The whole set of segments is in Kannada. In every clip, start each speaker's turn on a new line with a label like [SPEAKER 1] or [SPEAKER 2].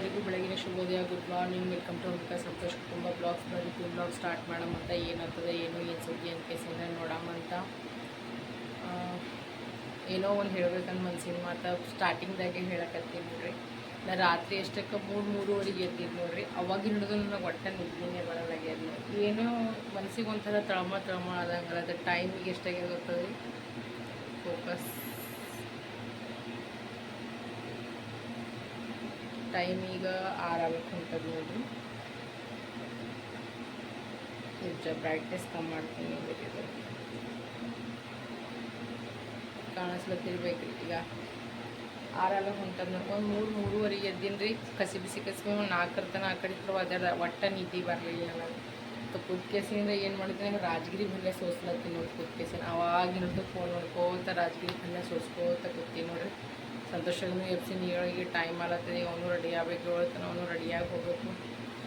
[SPEAKER 1] ಎಲ್ಲರಿಗೂ ಬೆಳಗಿನ ಶುಭೋದಯ. Good morning welcome to Ambika Santosh ಕುಟುಂಬ ಬ್ಲಾಗ್ಸ್ ಬರೀ ಬ್ಲಾಗ್ ಸ್ಟಾರ್ಟ್ ಮಾಡೋಮಂತ ಏನಾಗ್ತದೆ ಏನು ಏನು ಸುದ್ದಿ ಅಂತ. ಕೇಸಿಂದ ಆ, ಏನೋ ಒಂದು ಹೇಳ್ಬೇಕಂತ ಮನ್ಸಿನ ಮಾತು. ಸ್ಟಾರ್ಟಿಂಗ್ದಾಗೆ ಹೇಳಕತ್ತೀನಿ ನೋಡ್ರಿ. ನಾ ರಾತ್ರಿ ಎಷ್ಟಕ್ಕೆ ಮೂರು ಮೂರುವರೆಗೆ ಎದ್ದಿದ್ದು ನೋಡ್ರಿ. ಅವಾಗ ಹಿಡಿದು ನನಗೆ ಒಟ್ಟೆ ನಿದ್ದಿನೇ ಬರಲಾಗ್ಯದ ಅದನ್ನು ಏನೋ ಮನ್ಸಿಗೆ ಒಂಥರ ತಳಮ ತಳಮ ಆದಂಗಲ್ಲ. ಅದು ಟೈಮಿಗೆ ಗೊತ್ತದ್ರಿ? ಫೋಕಸ್ ಟೈಮ್ ಈಗ ಆರಾಗಕ್ಕೆ ಹೊಂಟದ ನೋಡ್ರಿ. ಸ್ವಲ್ಪ ಬ್ರೈಟ್ನೆಸ್ ಕಮ್ಮಿ ಮಾಡ್ತೀನಿ ಬೇಕಿದ್ರೆ ಕಾಣಿಸ್ಲತ್ತಿರ್ಬೇಕ್ರಿ. ಈಗ ಆರಾಗ ಹೊಂಟದ ನೋಡಿ ಒಂದು ಮೂರು ಮೂರುವರೆಗೆ ಎದ್ದಿನಿ ರೀ ಕಸಿ ಬಿಸಿ ಕಸಿ ಒಂದು ನಾಲ್ಕರ ತನಕ ಆ ಕಡೆ ಒದ್ದಾಡ ಒಟ್ಟ ನಿದ್ದೆ ಬರಲಿಲ್ಲ ನನಗೆ ಮತ್ತು ಕುದ್ಕೇಸಿಂದ ಏನು ಮಾಡಿದ್ರೆ ರಾಜಗಿರಿ ಪಲ್ಯ ಸೋಸ್ಲತ್ತೀನಿ ನೋಡಿ ಕುದ್ಕೇಸಿನ ಅವಾಗಿನದ್ದು ಫೋನ್ ನೋಡ್ಕೋತ ರಾಜಗಿರಿ ಪಲ್ಯ ಸೋಸ್ಕೋತ ಕೂತೀನಿ ನೋಡ್ರಿ. ಸಂತೋಷಗೂ ಎಪ್ಸಿ ನೀರೊಳಗೆ ಟೈಮ್ ಆಲತ್ತದ ಅವನು ರೆಡಿ ಆಗ್ಬೇಕು ಹೇಳ್ತಾನೆ ಅವನು ರೆಡಿಯಾಗಿ ಹೋಗ್ಬೇಕು.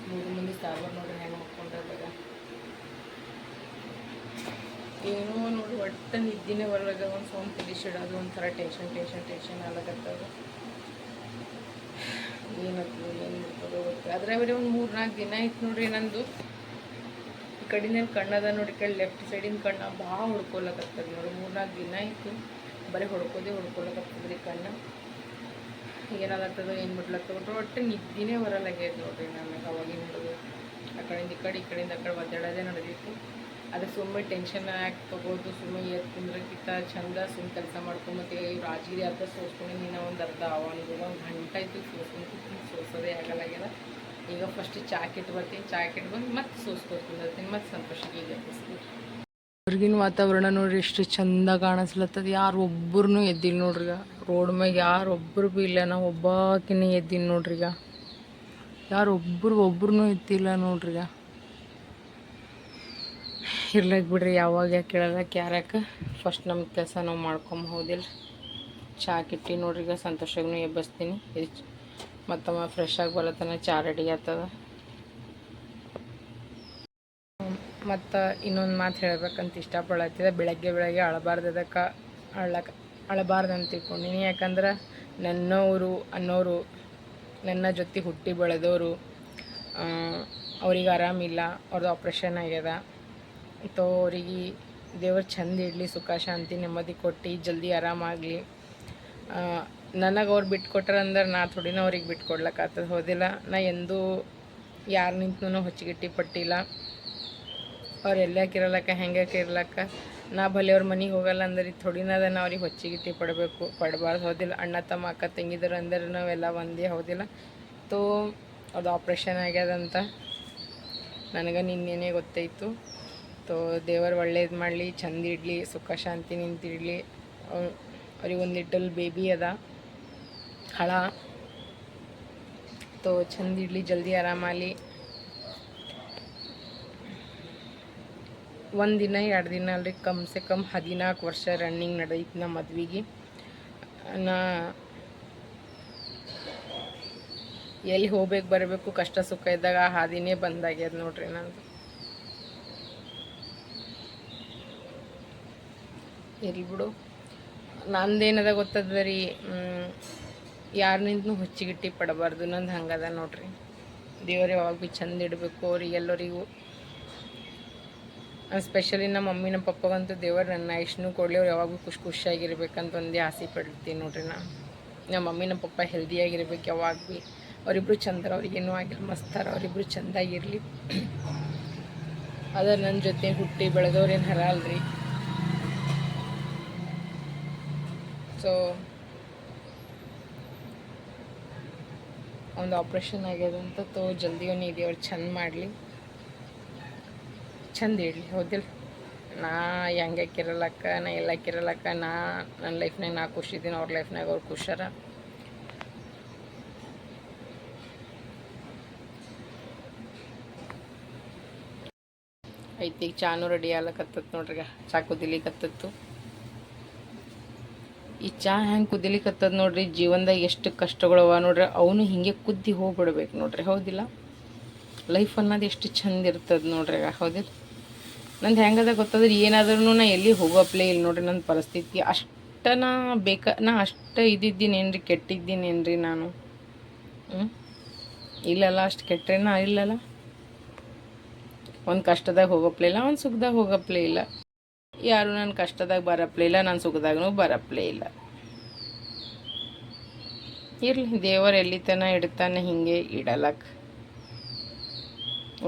[SPEAKER 1] ಮೂರು ಮಂದಿ ಸಾರ್ವರ್ ನೋಡಿ ಹೆಂಗೆ ಮಾಡ್ಕೊಂಡಿರ್ಬೇಕು ಏನೋ ನೋಡಿ ಒಟ್ಟು ನಿದ್ದಿನೇ ಬರಲಾಗ ಒಂದು ಸೋಮ್ ತಿಳಿಸಿಡೋದು ಸಿಡೋದು ಒಂಥರ ಟೆನ್ಷನ್ ಟೆನ್ಷನ್ ಟೆನ್ಷನ್ ಆಗ್ಲಕತ್ತದ. ಏನಾಗ್ತದೆ ಏನು ಮಾಡ್ತದೋ ಗೊತ್ತಿಲ್ಲ. ಅದ್ರಾಗ ಬರೀ ಒಂದು ಮೂರು ನಾಲ್ಕು ದಿನ ಆಯ್ತು ನೋಡ್ರಿ ನಂದು. ಈ ಕಡಿನಲ್ಲಿ ಕಣ್ಣದ ನೋಡಿ ಕಡೆ ಲೆಫ್ಟ್ ಸೈಡಿನ ಕಣ್ಣ ಭಾಳ ಹೊಡ್ಕೊಳಕತ್ತದ ನೋಡಿ ಮೂರು ನಾಲ್ಕು ದಿನ ಆಯಿತು. ಬರೀ ಹೊಡ್ಕೋದೇ ಹೊಡ್ಕೊಳಕತ್ತದ ರೀ ಕಣ್ಣ. ಏನಾಗತ್ತದೋ ಏನು ಬಿಡ್ಲತ್ತದ ಒಟ್ಟು ನಿದ್ದಿನೇ ಬರಲಾಗ್ಯದ ನೋಡ್ರಿ ನನಗೆ ಅವಾಗಿನ ಹಿಡಿದು ಆ ಕಡೆಯಿಂದ ಈ ಕಡೆ, ಈ ಕಡೆಯಿಂದ ಆ ಕಡೆ ಒದ್ದಾಡೋದೇ ನಡೆದಿತ್ತು. ಅದು ಸುಮ್ಮನೆ ಟೆನ್ಷನ್ ಯಾಕೆ ತೊಗೋದು, ಸುಮ್ಮನೆ ಎದ್ದು ಕುಂದ್ರಕ್ಕಿಂತ ಚಂದ ಸುಮ್ಮನೆ ಕೆಲಸ ಮಾಡ್ಕೊಂಡು ಮತ್ತೆ ರಾಜಗಿರಿ ಅರ್ಧ ಸೋಸ್ಕೊಂಡು ನೀನು ಒಂದು ಅರ್ಧ ಅವನಿಗೆ ಒಂದು ಗಂಟೆ ಆಯ್ತು ಸೋಸ್ಕೊಂಡು ಕೂತ್ಕೊಂಡು ಸೋಸೋದೇ ಆಗಲಾಗ್ಯದ ಈಗ ಫಸ್ಟ್ ಚಾಕೆಟ್ ಬರ್ತೀನಿ ಚಾಕೆಟ್ ಬಂದು ಮತ್ತೆ ಸೋಸ್ಕೊತೀನಿ ಮತ್ತೆ ಸಂತೋಷಕ್ಕೆ ಈಗ ಹೊರಗಿನ ವಾತಾವರಣ ನೋಡ್ರಿ ಎಷ್ಟು ಚಂದ ಕಾಣಿಸ್ಲತ್ತದ. ಯಾರು ಒಬ್ಬರನ್ನೂ ಎದ್ದಿಲ್ಲ ನೋಡ್ರಿ ರೋಡ್ ಮ್ಯಾಗ ಯಾರು ಒಬ್ಬರು ಭೀ ಇಲ್ಲ. ನಾ ಒಬ್ಬಾಕಿನೇ ಎದ್ದೀನಿ ನೋಡ್ರಿ ಈಗ. ಯಾರು ಒಬ್ಬರು ಒಬ್ರು ಎತ್ತಿಲ್ಲ ನೋಡ್ರಿ ಈಗ. ಇರ್ಲಾಕ್ ಬಿಡ್ರಿ, ಯಾವಾಗ ಯಾಕೆ ಕೇಳಲಕ್ಕೆ ಯಾರಕ್ಕೆ ಫಸ್ಟ್ ನಮ್ಮ ಕೆಲಸ ನಾವು ಮಾಡ್ಕೊಂಬ ಹೌದಿಲ್ಲ ಚಾ ಕಿಟ್ಟಿ ನೋಡ್ರಿ ಈಗ ಸಂತೋಷಗೂ ಎಬ್ಬಸ್ತೀನಿ. ಮತ್ತಮ್ಮ ಫ್ರೆಶ್ ಆಗಿ ಬರತ್ತನ ಚಾ ರೆಡಿ ಆಗ್ತದ. ಮತ್ತು ಇನ್ನೊಂದು ಮಾತು ಹೇಳ್ಬೇಕಂತ ಇಷ್ಟಪಡತ್ತಿದೆ ಬೆಳಗ್ಗೆ ಬೆಳಗ್ಗೆ ಅಳಬಾರ್ದು ಅದಕ್ಕೆ ಅಳಕ್ಕೆ ಅಳಬಾರ್ದು ಅಂತ ತಿಳ್ಕೊಂಡಿನಿ. ಯಾಕಂದ್ರೆ ನನ್ನವರು ಅನ್ನೋರು ನನ್ನ ಜೊತೆ ಹುಟ್ಟಿ ಬೆಳೆದವರು ಅವ್ರಿಗೆ ಆರಾಮಿಲ್ಲ ಅವ್ರದ್ದು ಆಪ್ರೇಷನ್ ಆಗ್ಯದ. ತೋ ಅವ್ರಿಗೆ ದೇವ್ರು ಚಂದ ಇಡಲಿ, ಸುಖ, ಶಾಂತಿ, ನೆಮ್ಮದಿ ಕೊಟ್ಟು ಜಲ್ದಿ ಆರಾಮಾಗಲಿ ನನಗೆ ಅವ್ರು ಬಿಟ್ಕೊಟ್ರಂದ್ರೆ ನಾ ಥೋಡಿನ ಅವ್ರಿಗೆ ಬಿಟ್ಕೊಡ್ಲಕ್ಕಾಗ್ತದೆ. ಹೋದಿಲ್ಲ? ನಾ ಎಂದೂ ಯಾರು ನಿಂತು ಹೊಚ್ಚಿಗಿಟ್ಟಿ ಪಟ್ಟಿಲ್ಲ. ಅವ್ರು ಎಲ್ಲಾಕೆ ಹೆಂಗಕ್ಕೆ ಇರ್ಲಕ್ಕ ನಾ ಭಲೆ ಅವ್ರ ಮನೆಗೆ ಹೋಗಲ್ಲ ಅಂದ್ರೆ ಥೋಡಿನಾದ ನಾವು ಅವ್ರಿಗೆ ಹೊಚ್ಚಿಗಿತ್ತಿ ಪಡಬೇಕು, ಪಡಬಾರ್ದು ಹೋದಿಲ್ಲ. ಅಣ್ಣ, ತಮ್ಮ, ಅಕ್ಕ, ತಂಗಿದ್ರು ಅಂದ್ರೆ ನಾವೆಲ್ಲ ಒಂದೇ ಹೋದಿಲ್ಲ. ತೋ, ಅದು ಆಪ್ರೇಷನ್ ಆಗ್ಯದಂತ ನನಗೆ ನಿನ್ನೇನೇ ಗೊತ್ತಾಯಿತು ತೋ, ದೇವರು ಒಳ್ಳೇದು ಮಾಡಲಿ, ಚಂದ ಇಡಲಿ, ಸುಖ, ಶಾಂತಿ ನಿಂತಿಡಲಿ. ಅವ್ರಿಗೆ ಒಂದು ಲಿಟಲ್ ಬೇಬಿ ಅದ, ಹಳ. ತೋ, ಚಂದ ಇಡ್ಲಿ, ಜಲ್ದಿ ಆರಾಮಾಗಲಿ. ಒಂದು ದಿನ, ಎರಡು ದಿನ ಅಲ್ರಿ ಕಮ್ ಸೆ ಕಮ್ ಹದಿನಾಲ್ಕು ವರ್ಷ ರನ್ನಿಂಗ್ ನಡೆಯಿತು ನಮ್ಮ ಮದ್ವೆಗೆ. ನಾ ಎಲ್ಲಿ ಹೋಗ್ಬೇಕು, ಬರಬೇಕು, ಕಷ್ಟ ಸುಖ ಇದ್ದಾಗ ಆ ಹಾದಿನೇ ಬಂದಾಗ್ಯದ ನೋಡ್ರಿ ನಂದು. ಎಲ್ಲಿ ಬಿಡು. ನಂದೇನದ ಗೊತ್ತದ ರೀ ಯಾರ ನಿಂತನೂ ಹುಚ್ಚಿಗಿಟ್ಟಿ ಪಡಬಾರ್ದು, ನಂದು ಹಂಗದ ನೋಡ್ರಿ. ದೇವ್ರ ಯಾವಾಗ ಭೀ ಚಂದ ಇಡಬೇಕು ಅವ್ರಿಗೆ ಎಲ್ಲರಿಗೂ ಸ್ಪೆಷಲಿ ನಮ್ಮ ಮಮ್ಮಿ ನಮ್ಮ ಪಪ್ಪಗಂತೂ ದೇವರು ನನ್ನ ಇಷ್ಟನ್ನು ಕೊಡಲಿ, ಅವ್ರು ಯಾವಾಗೂ ಖುಷಿ ಖುಷಿಯಾಗಿರ್ಬೇಕಂತ ಒಂದೇ ಆಸೆ ಪಡ್ತೀನಿ ನೋಡ್ರಿ ನಾ. ನಮ್ಮ ಮಮ್ಮಿ ನಮ್ಮ ಪಪ್ಪ ಹೆಲ್ದಿಯಾಗಿರ್ಬೇಕು ಯಾವಾಗ ಭೀ ಅವರಿಬ್ರು ಚಂದರ ಅವ್ರಿಗೇನೂ ಆಗಿಲ್ಲ, ಮಸ್ತಾರ, ಅವರಿಬ್ರು ಚಂದಾಗಿರಲಿ. ಅದ ನನ್ನ ಜೊತೆ ಹುಟ್ಟಿ ಬೆಳೆದವ್ರೇನು ಹರ ಅಲ್ರಿ. ಸೊ ಒಂದು ಆಪ್ರೇಷನ್ ಆಗ್ಯದಂತ ತೋ, ಜಲ್ದಿ ಅವನಿದೆ ಅವ್ರು ಚಂದ ಮಾಡಲಿ. ಚಂದ ಹೇಳಿ ಹೌದಿಲ್ಲ? ನಾ ಹೆಂಗ್ಯಾಕಿರಲಕ್ಕ ನಾ ಎಲ್ಲಕ್ಕಿರಲಕ್ಕ ನಾ ನನ್ನ ಲೈಫ್ನಾಗ ನಾ ಖುಷಿದ್ದೀನಿ ಅವ್ರ ಲೈಫ್ನಾಗ ಅವ್ರು ಖುಷಾರ ಐತಿ ಈಗ ಚಾನು ರೆಡಿ ಆಗ್ಲಕತ್ತತ್ ನೋಡ್ರಿ ಚಾ ಕುದಿಲಿಕತ್ತತ್ತು ಈ ಚಾ ಹೆಂಗೆ ಕುದಿಲಿಕತ್ತದ ನೋಡ್ರಿ, ಜೀವನದಾಗ ಎಷ್ಟು ಕಷ್ಟಗಳವ ನೋಡ್ರಿ, ಅವನು ಹಿಂಗೆ ಕುದ್ದಿ ಹೋಗ್ಬಿಡ್ಬೇಕು ನೋಡ್ರಿ, ಹೌದಿಲ್ಲ? ಲೈಫ್ ಅನ್ನೋದು ಎಷ್ಟು ಚಂದ ಇರ್ತದೆ ನೋಡ್ರಿ ಹೌದಿಲ್ಲ? ನಂದು ಹೆಂಗದ ಗೊತ್ತಾದ್ರೆ ಏನಾದ್ರೂ ನಾ ಎಲ್ಲಿ ಹೋಗೋಪ್ಲೇ ಇಲ್ಲ ನೋಡ್ರಿ ನನ್ನ ಪರಿಸ್ಥಿತಿ. ಅಷ್ಟ ನಾ ಬೇಕ, ನಾ ಅಷ್ಟು ಕೆಟ್ಟಿದ್ದೀನಿ ಏನ್ರಿ ನಾನು. ಇಲ್ಲಲ್ಲ, ಅಷ್ಟು ಕೆಟ್ಟರೆ ನಾ ಇಲ್ಲಲ್ಲ. ಒಂದು ಕಷ್ಟದಾಗ ಹೋಗೋಪ್ಲೇ ಇಲ್ಲ, ಒಂದು ಸುಖದಾಗ ಹೋಗೋಪ್ಲೇ ಇಲ್ಲ. ಯಾರು ನನ್ನ ಕಷ್ಟದಾಗ ಬರಪ್ಲೇ ಇಲ್ಲ, ನಾನು ಸುಖದಾಗೂ ಬರಪ್ಲೇ ಇಲ್ಲ. ಇರಲಿ, ದೇವರು ಎಲ್ಲಿ ತನ ಇಡ್ತಾನೆ, ಹಿಂಗೆ ಇಡಲಕ್ಕ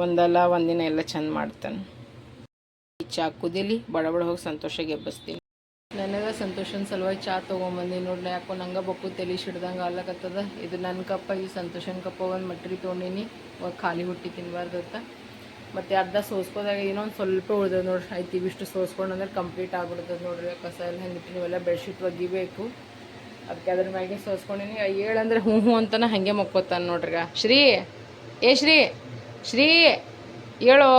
[SPEAKER 1] ಒಂದಲ್ಲ, ಒಂದಿನ ಎಲ್ಲ ಚಂದ ಮಾಡ್ತಾನೆ. ಚಾ ಕುದಿಲಿ ಬಡ ಬಡ ಹೋಗಿ ಸಂತೋಷಗೆ ಎಬ್ಬಿಸ್ತೀನಿ. ನನಗೆ ಸಂತೋಷನ ಸಲುವಾಗಿ ಚಾ ತೊಗೊಂಬಂದಿ ನೋಡಿ ಯಾಕೋ ನಂಗೆ ಬಕ್ಕು ತಲೆ ಸಿಡ್ದಂಗೆ ಆಗ್ಲಕತ್ತದ. ಇದು ನನ್ನ ಕಪ್ಪ, ಈ ಸಂತೋಷನ ಕಪ್ಪ ಒಂದು ಮಟ್ರಿ ತೊಗೊಂಡಿನಿ. ಖಾಲಿ ಹುಟ್ಟಿ ತಿನ್ಬಾರ್ದತ್ತ ಮತ್ತು ಅರ್ಧ ಸೋಸ್ಕೋದಾಗ ಏನೋ ಒಂದು ಸ್ವಲ್ಪ ಉಳ್ದದ ನೋಡ್ರಿ. ಆಯ್ತು, ಇವಿಷ್ಟು ಸೋಸ್ಕೊಂಡು ಅಂದ್ರೆ ಕಂಪ್ಲೀಟ್ ಆಗ್ಬಿಡ್ತದೆ ನೋಡ್ರಿ. ಕಸ ಎಲ್ಲ ಹಂಗಿಟ್ಟು ನೀವೆಲ್ಲ ಬೆಡ್ಶೀಟ್ ಒಗಿಬೇಕು. ಅದಕ್ಕೆ ಅದ್ರ ಮ್ಯಾಗೆ ಸೋಸ್ಕೊಂಡಿನಿ. ಏಳಂದ್ರೆ ಹ್ಞೂ ಹ್ಞೂ ಅಂತಾನೆ ಹಾಗೆ ಮಕ್ಕೋತಾನೆ ನೋಡ್ರಿಗ. ಶ್ರೀ, ಏ ಶ್ರೀ ಶ್ರೀ, ಹೇಳೋ.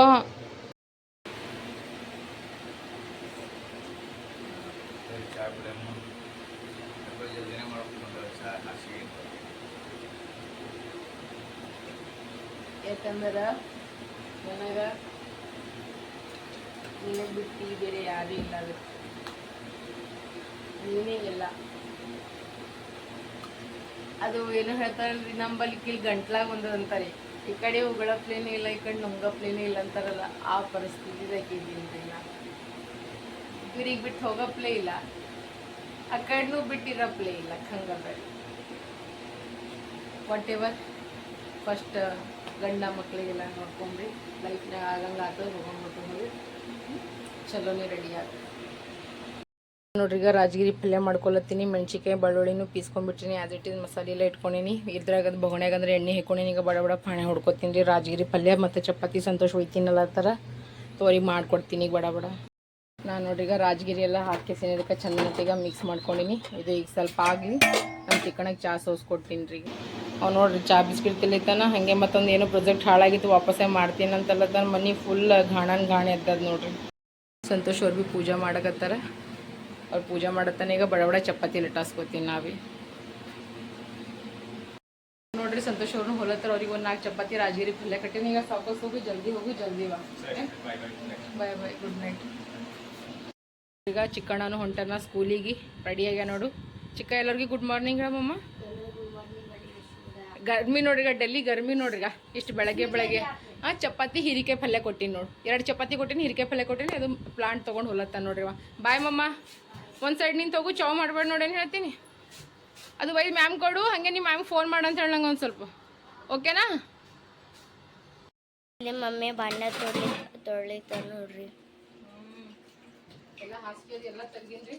[SPEAKER 1] ಯಾಕಂದ್ರೆ ನನಗೆ ನೀನು ಬಿಟ್ಟು ಬೇರೆ ಯಾರೂ ಇಲ್ಲ ಅದಕ್ಕೆ ನೀನೇ ಇಲ್ಲ ಅದು ಏನು ಹೇಳ್ತಾರಲ್ರಿ, ನಂಬಲ್ಲಿ ಕಿಲ್ ಗಂಟ್ಲಾಗ ಒಂದಂತಾರೆ ಈ ಕಡೆ ಉಗಳಪ್ಲೇನೇ ಇಲ್ಲ, ಈ ಕಡೆ ನುಂಗಪ್ಲೇನೇ ಇಲ್ಲ ಅಂತಾರಲ್ಲ, ಆ ಇದ್ದೀನಿ ರೀ ನಾ ಇವ್ರಿಗೆ ಬಿಟ್ಟು ಹೋಗಪ್ಲೇ ಇಲ್ಲ. ಆ ಕಡೆನೂ ಬಿಟ್ಟಿರಪ್ಲೇ ಇಲ್ಲ ಹಂಗದ ವಾಟ್ ಎವರ್ ಫಸ್ಟ್ ಗಂಡ ಮಕ್ಕಳಿಗೆಲ್ಲ ನೋಡ್ಕೊಂಡ್ರಿ ಲೈಫ್ನಾಗ ಆಗಂಗೆ ಆಗ್ತದೆ ಹೋಗ್ಬಿಟ್ಟು ಹೋಗಿ ಚಲೋನೇ ರೆಡಿ ಆಗ ನೋಡ್ರಿ, ಈಗ ರಾಜಗಿರಿ ಪಲ್ಯ ಮಾಡ್ಕೊಳತ್ತೀನಿ ಮೆಣಸಿಕಾಯಿ ಬೆಳ್ಳುಳ್ಳಿನೂ ಪೀಸ್ಕೊಂಡ್ಬಿಟ್ಟಿನಿ. ಇಟ್ ಇಸ್ ಮಸಾಲೆ ಎಲ್ಲ ಇಟ್ಕೊಂಡಿನಿ. ಇದ್ರಾಗ ಅದು ಬೊಗಣ್ಯಾಗ ಎಣ್ಣೆ ಹಾಕೊಂಡಿನಿ. ಈಗ ಬಡ ಬಡ ಪಾಣೆ ಹೊಡ್ಕೊತೀನಿ ರೀ ರಾಜಗಿರಿ ಪಲ್ಯ ಮತ್ತು ಚಪಾತಿ ಸಂತೋಷ ಒಯ್ತೀನಲ್ಲ ಆ ಥರ. ತೋರಿ ಮಾಡ್ಕೊಡ್ತೀನಿ ಈಗ ಬಡ ಬಡ. ನಾನು ನೋಡ್ರಿ ಈಗ ರಾಜಗಿರಿ ಎಲ್ಲ ಹಾಕಿ ಇದಕ್ಕೆ ಚೆನ್ನಾಗಿ ಮಿಕ್ಸ್ ಮಾಡ್ಕೊಂಡಿನಿ. ಇದು ಈಗ ಸ್ವಲ್ಪ ಆಗಲಿ. ನಾನು ಚಿಕನಾಗ ಚಾ ಸೋಸ್ಕೊಡ್ತೀನಿ ರೀ ಅವ್ನು ನೋಡ್ರಿ ಚಾ ಬಿಸ್ಕಿಟ್ ಹಾಗೆ ಮತ್ತೊಂದು ಏನೋ ಪ್ರಾಜೆಕ್ಟ್ ಹಾಳಾಗಿತ್ತು ವಾಪಸ್ಸೇ ಮಾಡ್ತೀನಿ ಅಂತಲ್ಲ ಮನೆ ಫುಲ್ ಘಾಣನ್ ಘಾಣೆ ಎದ್ದದ ನೋಡ್ರಿ. ಸಂತೋಷ್ ಅವ್ರು ಭೀ ಪೂಜೆ ಮಾಡಕತ್ತಾರ. ಅವ್ರು ಪೂಜೆ ಮಾಡತ್ತಾನೆ ಈಗ ಬಡ ಬಡ ಚಪಾತಿ ಲಟಾಸ್ಕೋತೀನಿ ನಾವಿ. ನೋಡ್ರಿ ಸಂತೋಷ್ ಅವ್ರನ್ನ ಹೊಲತ್ತಾರ ಅವ್ರಿಗೆ ಒಂದು ನಾಲ್ಕು ಚಪಾತಿ ರಾಜಗಿರಿ ಪಲ್ಯ ಕಟ್ಟಿನಿ. ಈಗ ಸಾಕಸ್ ಹೋಗಿ ಜಲ್ದಿ ಹೋಗಿ ಜಲ್ದಿ ಬಾ. ಬಾಯ್ ಬಾಯ್ ಗುಡ್ ನೈಟ್ ಈಗ ಚಿಕ್ಕಣ್ಣನು ಹೊಂಟನ ಸ್ಕೂಲಿಗೆ. ರೆಡಿ ಆಗ್ಯ ನೋಡು. ಚಿಕ್ಕ ಎಲ್ಲರಿಗೂ ಗುಡ್ ಮಾರ್ನಿಂಗ್ ಹೇಳಮ್ಮ ಗರ್ಮಿ ನೋಡ್ರಿಗ, ಡೆಲ್ಲಿ ಗರ್ಮಿ ನೋಡ್ರಿಗ. ಇಷ್ಟು ಬೆಳಗ್ಗೆ ಬೆಳಗ್ಗೆ. ಆ, ಚಪಾತಿ ಹಿರಿಕೆ ಪಲ್ಯ ಕೊಟ್ಟಿನಿ ನೋಡು. ಎರಡು ಚಪಾತಿ ಕೊಟ್ಟಿನಿ ಹಿರಿಕೆ ಪಲ್ಯ ಕೊಟ್ಟಿನಿ, ಅದು ಪ್ಲಾಂಟ್ ತೊಗೊಂಡು ಹೊಲತ್ತ ನೋಡ್ರಿವ. ಬಾಯ್ ಮಮ್ಮ. ಒಂದು ಸೈಡ್ ನಿಂತ ಹೋಗು, ಚಾವ್ ಮಾಡ್ಬೇಡ ನೋಡೇನು ಹೇಳ್ತೀನಿ. ಅದು ಬೈ ಮ್ಯಾಮ್ ಕೊಡು, ಹಾಗೆ ನಿಮ್ಮ ಮ್ಯಾಮ್ ಫೋನ್ ಮಾಡು ಅಂತ ಹೇಳಂಗೆ ಒಂದು ಸ್ವಲ್ಪ. ಓಕೆನಾ
[SPEAKER 2] ಮಮ್ಮಿ ಬಣ್ಣ ತೊಳಿ ತೊಳಿತ ನೋಡ್ರಿ.
[SPEAKER 1] ಎಲ್ಲ ಹಾಸಿಗೆ ಎಲ್ಲ ತೆಗ್ದೀನಿ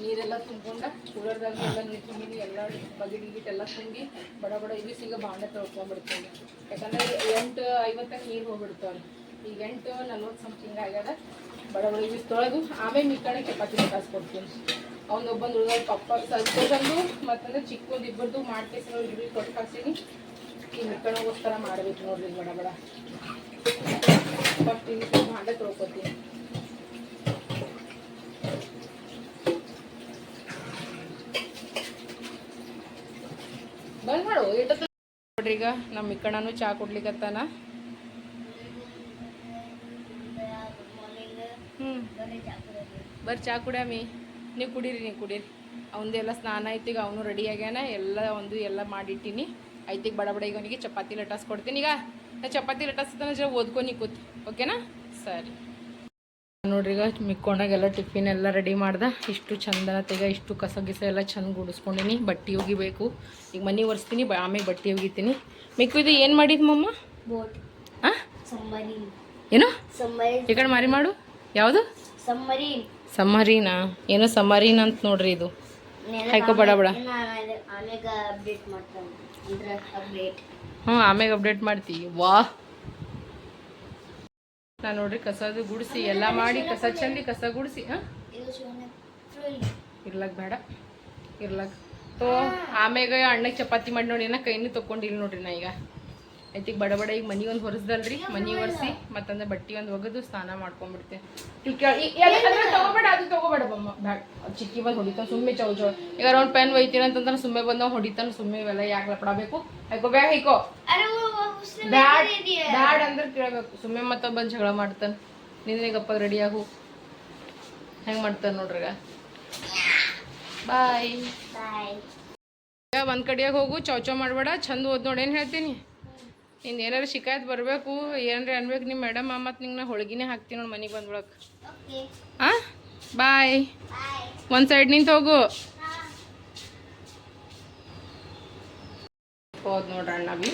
[SPEAKER 1] ನೀರೆಲ್ಲ ತುಂಬಿಕೊಂಡ ಕೂಲರ್ದಾಗ ಎಲ್ಲ ನೀರು ತುಂಬಿನಿ ಎಲ್ಲ ಬಗೆಟ್ ಗಿಟ್ ಎಲ್ಲ ತುಂಬಿ ಬಡ ಬಡ ಇವಿ ಸಿಗ ಬಾಂಡೆ ತೊಳ್ಕೊಂಡ್ಬಿಡ್ತೀನಿ ಯಾಕಂದ್ರೆ ಎಂಟು ಐವತ್ತಕ್ಕೆ ನೀರು ಹೋಗ್ಬಿಡ್ತಾವ್ರಿ. ಈಗ ಎಂಟು ನಲ್ವತ್ತು ಸಮಥಿಂಗ್ ಆಗ್ಯದ, ಬಡ ಬಡ ಇವಿ ತೊಳೆದು ಆಮೇಲೆ ಈ ಕಡೆ ಚಪಾತಿ ಕೊಡ್ತೀನಿ. ಅವ್ನು ಒಬ್ಬಂದು ಉಳಿದ ಪಪ್ಪ ಸಂತೋಷಂದು ಮತ್ತಂದ್ರೆ ಚಿಕ್ಕದು ಇಬ್ಬರದು ಮಾಡ್ಕೇಸಿ ಇವ್ರಿಗೆ ಕೊಟ್ಟು ಕಳ್ಸೀನಿ ಈ ಮಿಕ್ಕಣಗೋಸ್ಕರ ಮಾಡ್ಬೇಕು ನೋಡ್ರಿ ಬಡ ಬಡ. ಫಸ್ಟ್ ಇಲ್ಲಿ ತೊಳ್ಕೊತೀನಿ ಬಂದ್ ಮಾಡು ಇಟ್ಟತ್ತ ನೋಡ್ರಿ ಈಗ ನಮ್ಮ ಇಕ್ಕಣ್ಣನು ಚಾ ಕೊಡ್ಲಿಕತ್ತಾನ. ಹ್ಞೂ ಬರ್ರಿ ಚಾ ಕುಡ್ಯಾಮಿ. ನೀವು ಕುಡೀರಿ ನೀವು ಕುಡೀರಿ. ಅವನದೆಲ್ಲ ಸ್ನಾನ ಈಗ ಅವನು ರೆಡಿ ಆಗ್ಯಾನ. ಎಲ್ಲ ಒಂದು ಎಲ್ಲ ಮಾಡಿಟ್ಟಿನಿ. ಐತಿಗೆ ಬಡ ಬಡ ಈಗ ಅವನಿಗೆ ಚಪಾತಿ ಲಟಾಸ್ ಕೊಡ್ತೀನಿ. ಈಗ ನಾ ಚಪಾತಿ ಲಟಾಸ್ತಾನ ಜರ ಓದ್ಕೊನಿ ಕೂತ್. ಓಕೆನಾ? ಸರಿ. ನೋಡ್ರಿ ಈಗ ಮಿಕ್ಕೊಂಡಾಗೆಲ್ಲ ಟಿಫಿನ್ ಎಲ್ಲ ರೆಡಿ ಮಾಡ್ದೆ. ಇಷ್ಟು ಚಂದ ತೆಗ ಇಷ್ಟು ಕಸ ಗಿಸ ಎಲ್ಲ ಚಂದ ಗುಡಿಸ್ಕೊಂಡಿನಿ. ಬಟ್ಟೆ ಒಗಿಬೇಕು. ಈಗ ಮನೆ ಒರೆಸ್ತೀನಿ ಆಮೇಲೆ ಬಟ್ಟೆ ಒಗಿತೀನಿ. ಮಿಕ್ಕು ಇದು ಏನು ಮಾಡಿದ್ ಮಮ್ಮ?
[SPEAKER 2] ಬೋಟ್.
[SPEAKER 1] ಹಾಂ
[SPEAKER 2] ಸಮ್ಮರಿ
[SPEAKER 1] ಏನು?
[SPEAKER 2] ಸಮ್ಮರಿ
[SPEAKER 1] ಈ ಕಡೆ ಮಾರಿ ಮಾಡು. ಯಾವುದು?
[SPEAKER 2] ಸಮ್ಮರಿ
[SPEAKER 1] ಸಮ್ಮರಿನಾ? ಏನೋ ಸಮ್ಮರಿನ ಅಂತ ನೋಡ್ರಿ ಇದು. ಹಾಯ್ಕೊ ಬಡ ಬಡ. ಹ್ಞೂ ಆಮ್ಯಾಗ ಅಪ್ಡೇಟ್ ಮಾಡ್ತೀವಿ. ವಾ ನಾನು ನೋಡ್ರಿ ಕಸದು ಗುಡಿಸಿ ಎಲ್ಲ ಮಾಡಿ ಕಸ ಚಂದಿ ಕಸ ಗುಡಿಸಿ ಹಾಂ? ಇರ್ಲಕ್ ಬೇಡ ಇರ್ಲಕ್. ತೋ ಆಮ್ಯಾಗ ಅಣ್ಣಗೆ ಚಪಾತಿ ಮಾಡಿ ನೋಡಿ ನಾ ಕೈನೂ ತೊಗೊಂಡಿಲ್ಲ ನೋಡ್ರಿ ನಾ ಈಗ. ಐತಿಗೆ ಬಡ ಬಡ ಈಗ ಮನಿ ಒಂದು ಹೊರಸ್ದಲ್ರಿ? ಮನಿ ಒರೆಸಿ ಮತ್ತಂದ್ರೆ ಬಟ್ಟೆ ಒಂದು ಒಗೆದು ಸ್ನಾನ ಮಾಡ್ಕೊಂಡ್ಬಿಡ್ತೆ ಇಲ್ಲಿ ಕೇಳ ತಗೋಬೇಡ ಅದು ತಗೋಬೇಡ ಬಮ್ಮ ಬ್ಯಾಡ. ಚಿಕ್ಕಿ ಬಂದು ಹೊಡಿತಾನೆ ಸುಮ್ಮನೆ ಚೌ ಚೌ. ಈಗ ಅವ್ನು ಪೆನ್ ಒಯ್ತೀನಿ ಅಂತಂದ್ರೆ ಸುಮ್ಮನೆ ಬಂದವ್ ಹೊಡಿತಾನೆ ಸುಮ್ಮನೆ ಇವೆಲ್ಲ ಯಾಕೆ ಲಪಡಬೇಕು ಹೈಕೋ ಬ್ಯಾಗ್ ಹೈಕೋ ಬ್ಯಾಡ್ ಬ್ಯಾಡ್ ಅಂದ್ರೆ ಕೇಳಬೇಕು. ಸುಮ್ಮನೆ ಮತ್ತೆ ಬಂದು ಜಗಳ ಮಾಡ್ತಾನೆ. ನಿನ್ನೆಗಪ್ಪ ರೆಡಿ ಆಗು. ಹೆಂಗೆ ಮಾಡ್ತಾನೆ ನೋಡ್ರಿಗ ಬಾಯ್
[SPEAKER 2] ಬಾಯ್
[SPEAKER 1] ಒಂದ್ ಕಡೆಯಾಗ ಹೋಗು ಚೌಚೌ ಮಾಡಬೇಡ ಚಂದ ಓದ್ ನೋಡಿ ಏನು ಹೇಳ್ತೀನಿ? ನಿಂದು ಏನಾರು ಶಿಕಾಯತ್ ಬರಬೇಕು ಏನಾರ ಅನ್ಬೇಕು ನಿಮ್ಮ ಮೇಡಮ್ ಮತ್ತು ನಿಂಗೆ ನಾ ಹೋಳ್ಗಿನೇ ಹಾಕ್ತೀನಿ ನೋಡಿ ಮನೆಗೆ ಬಂದ್ಬಿಡಕ್ಕೆ ಹಾಂ ಬಾಯ್ ಒಂದ್ ಸೈಡ್ ನಿಂತ ಹೋಗು. ಹೋದ್ ನೋಡ್ರಿ ಅಣ್ಣ ಬಿ.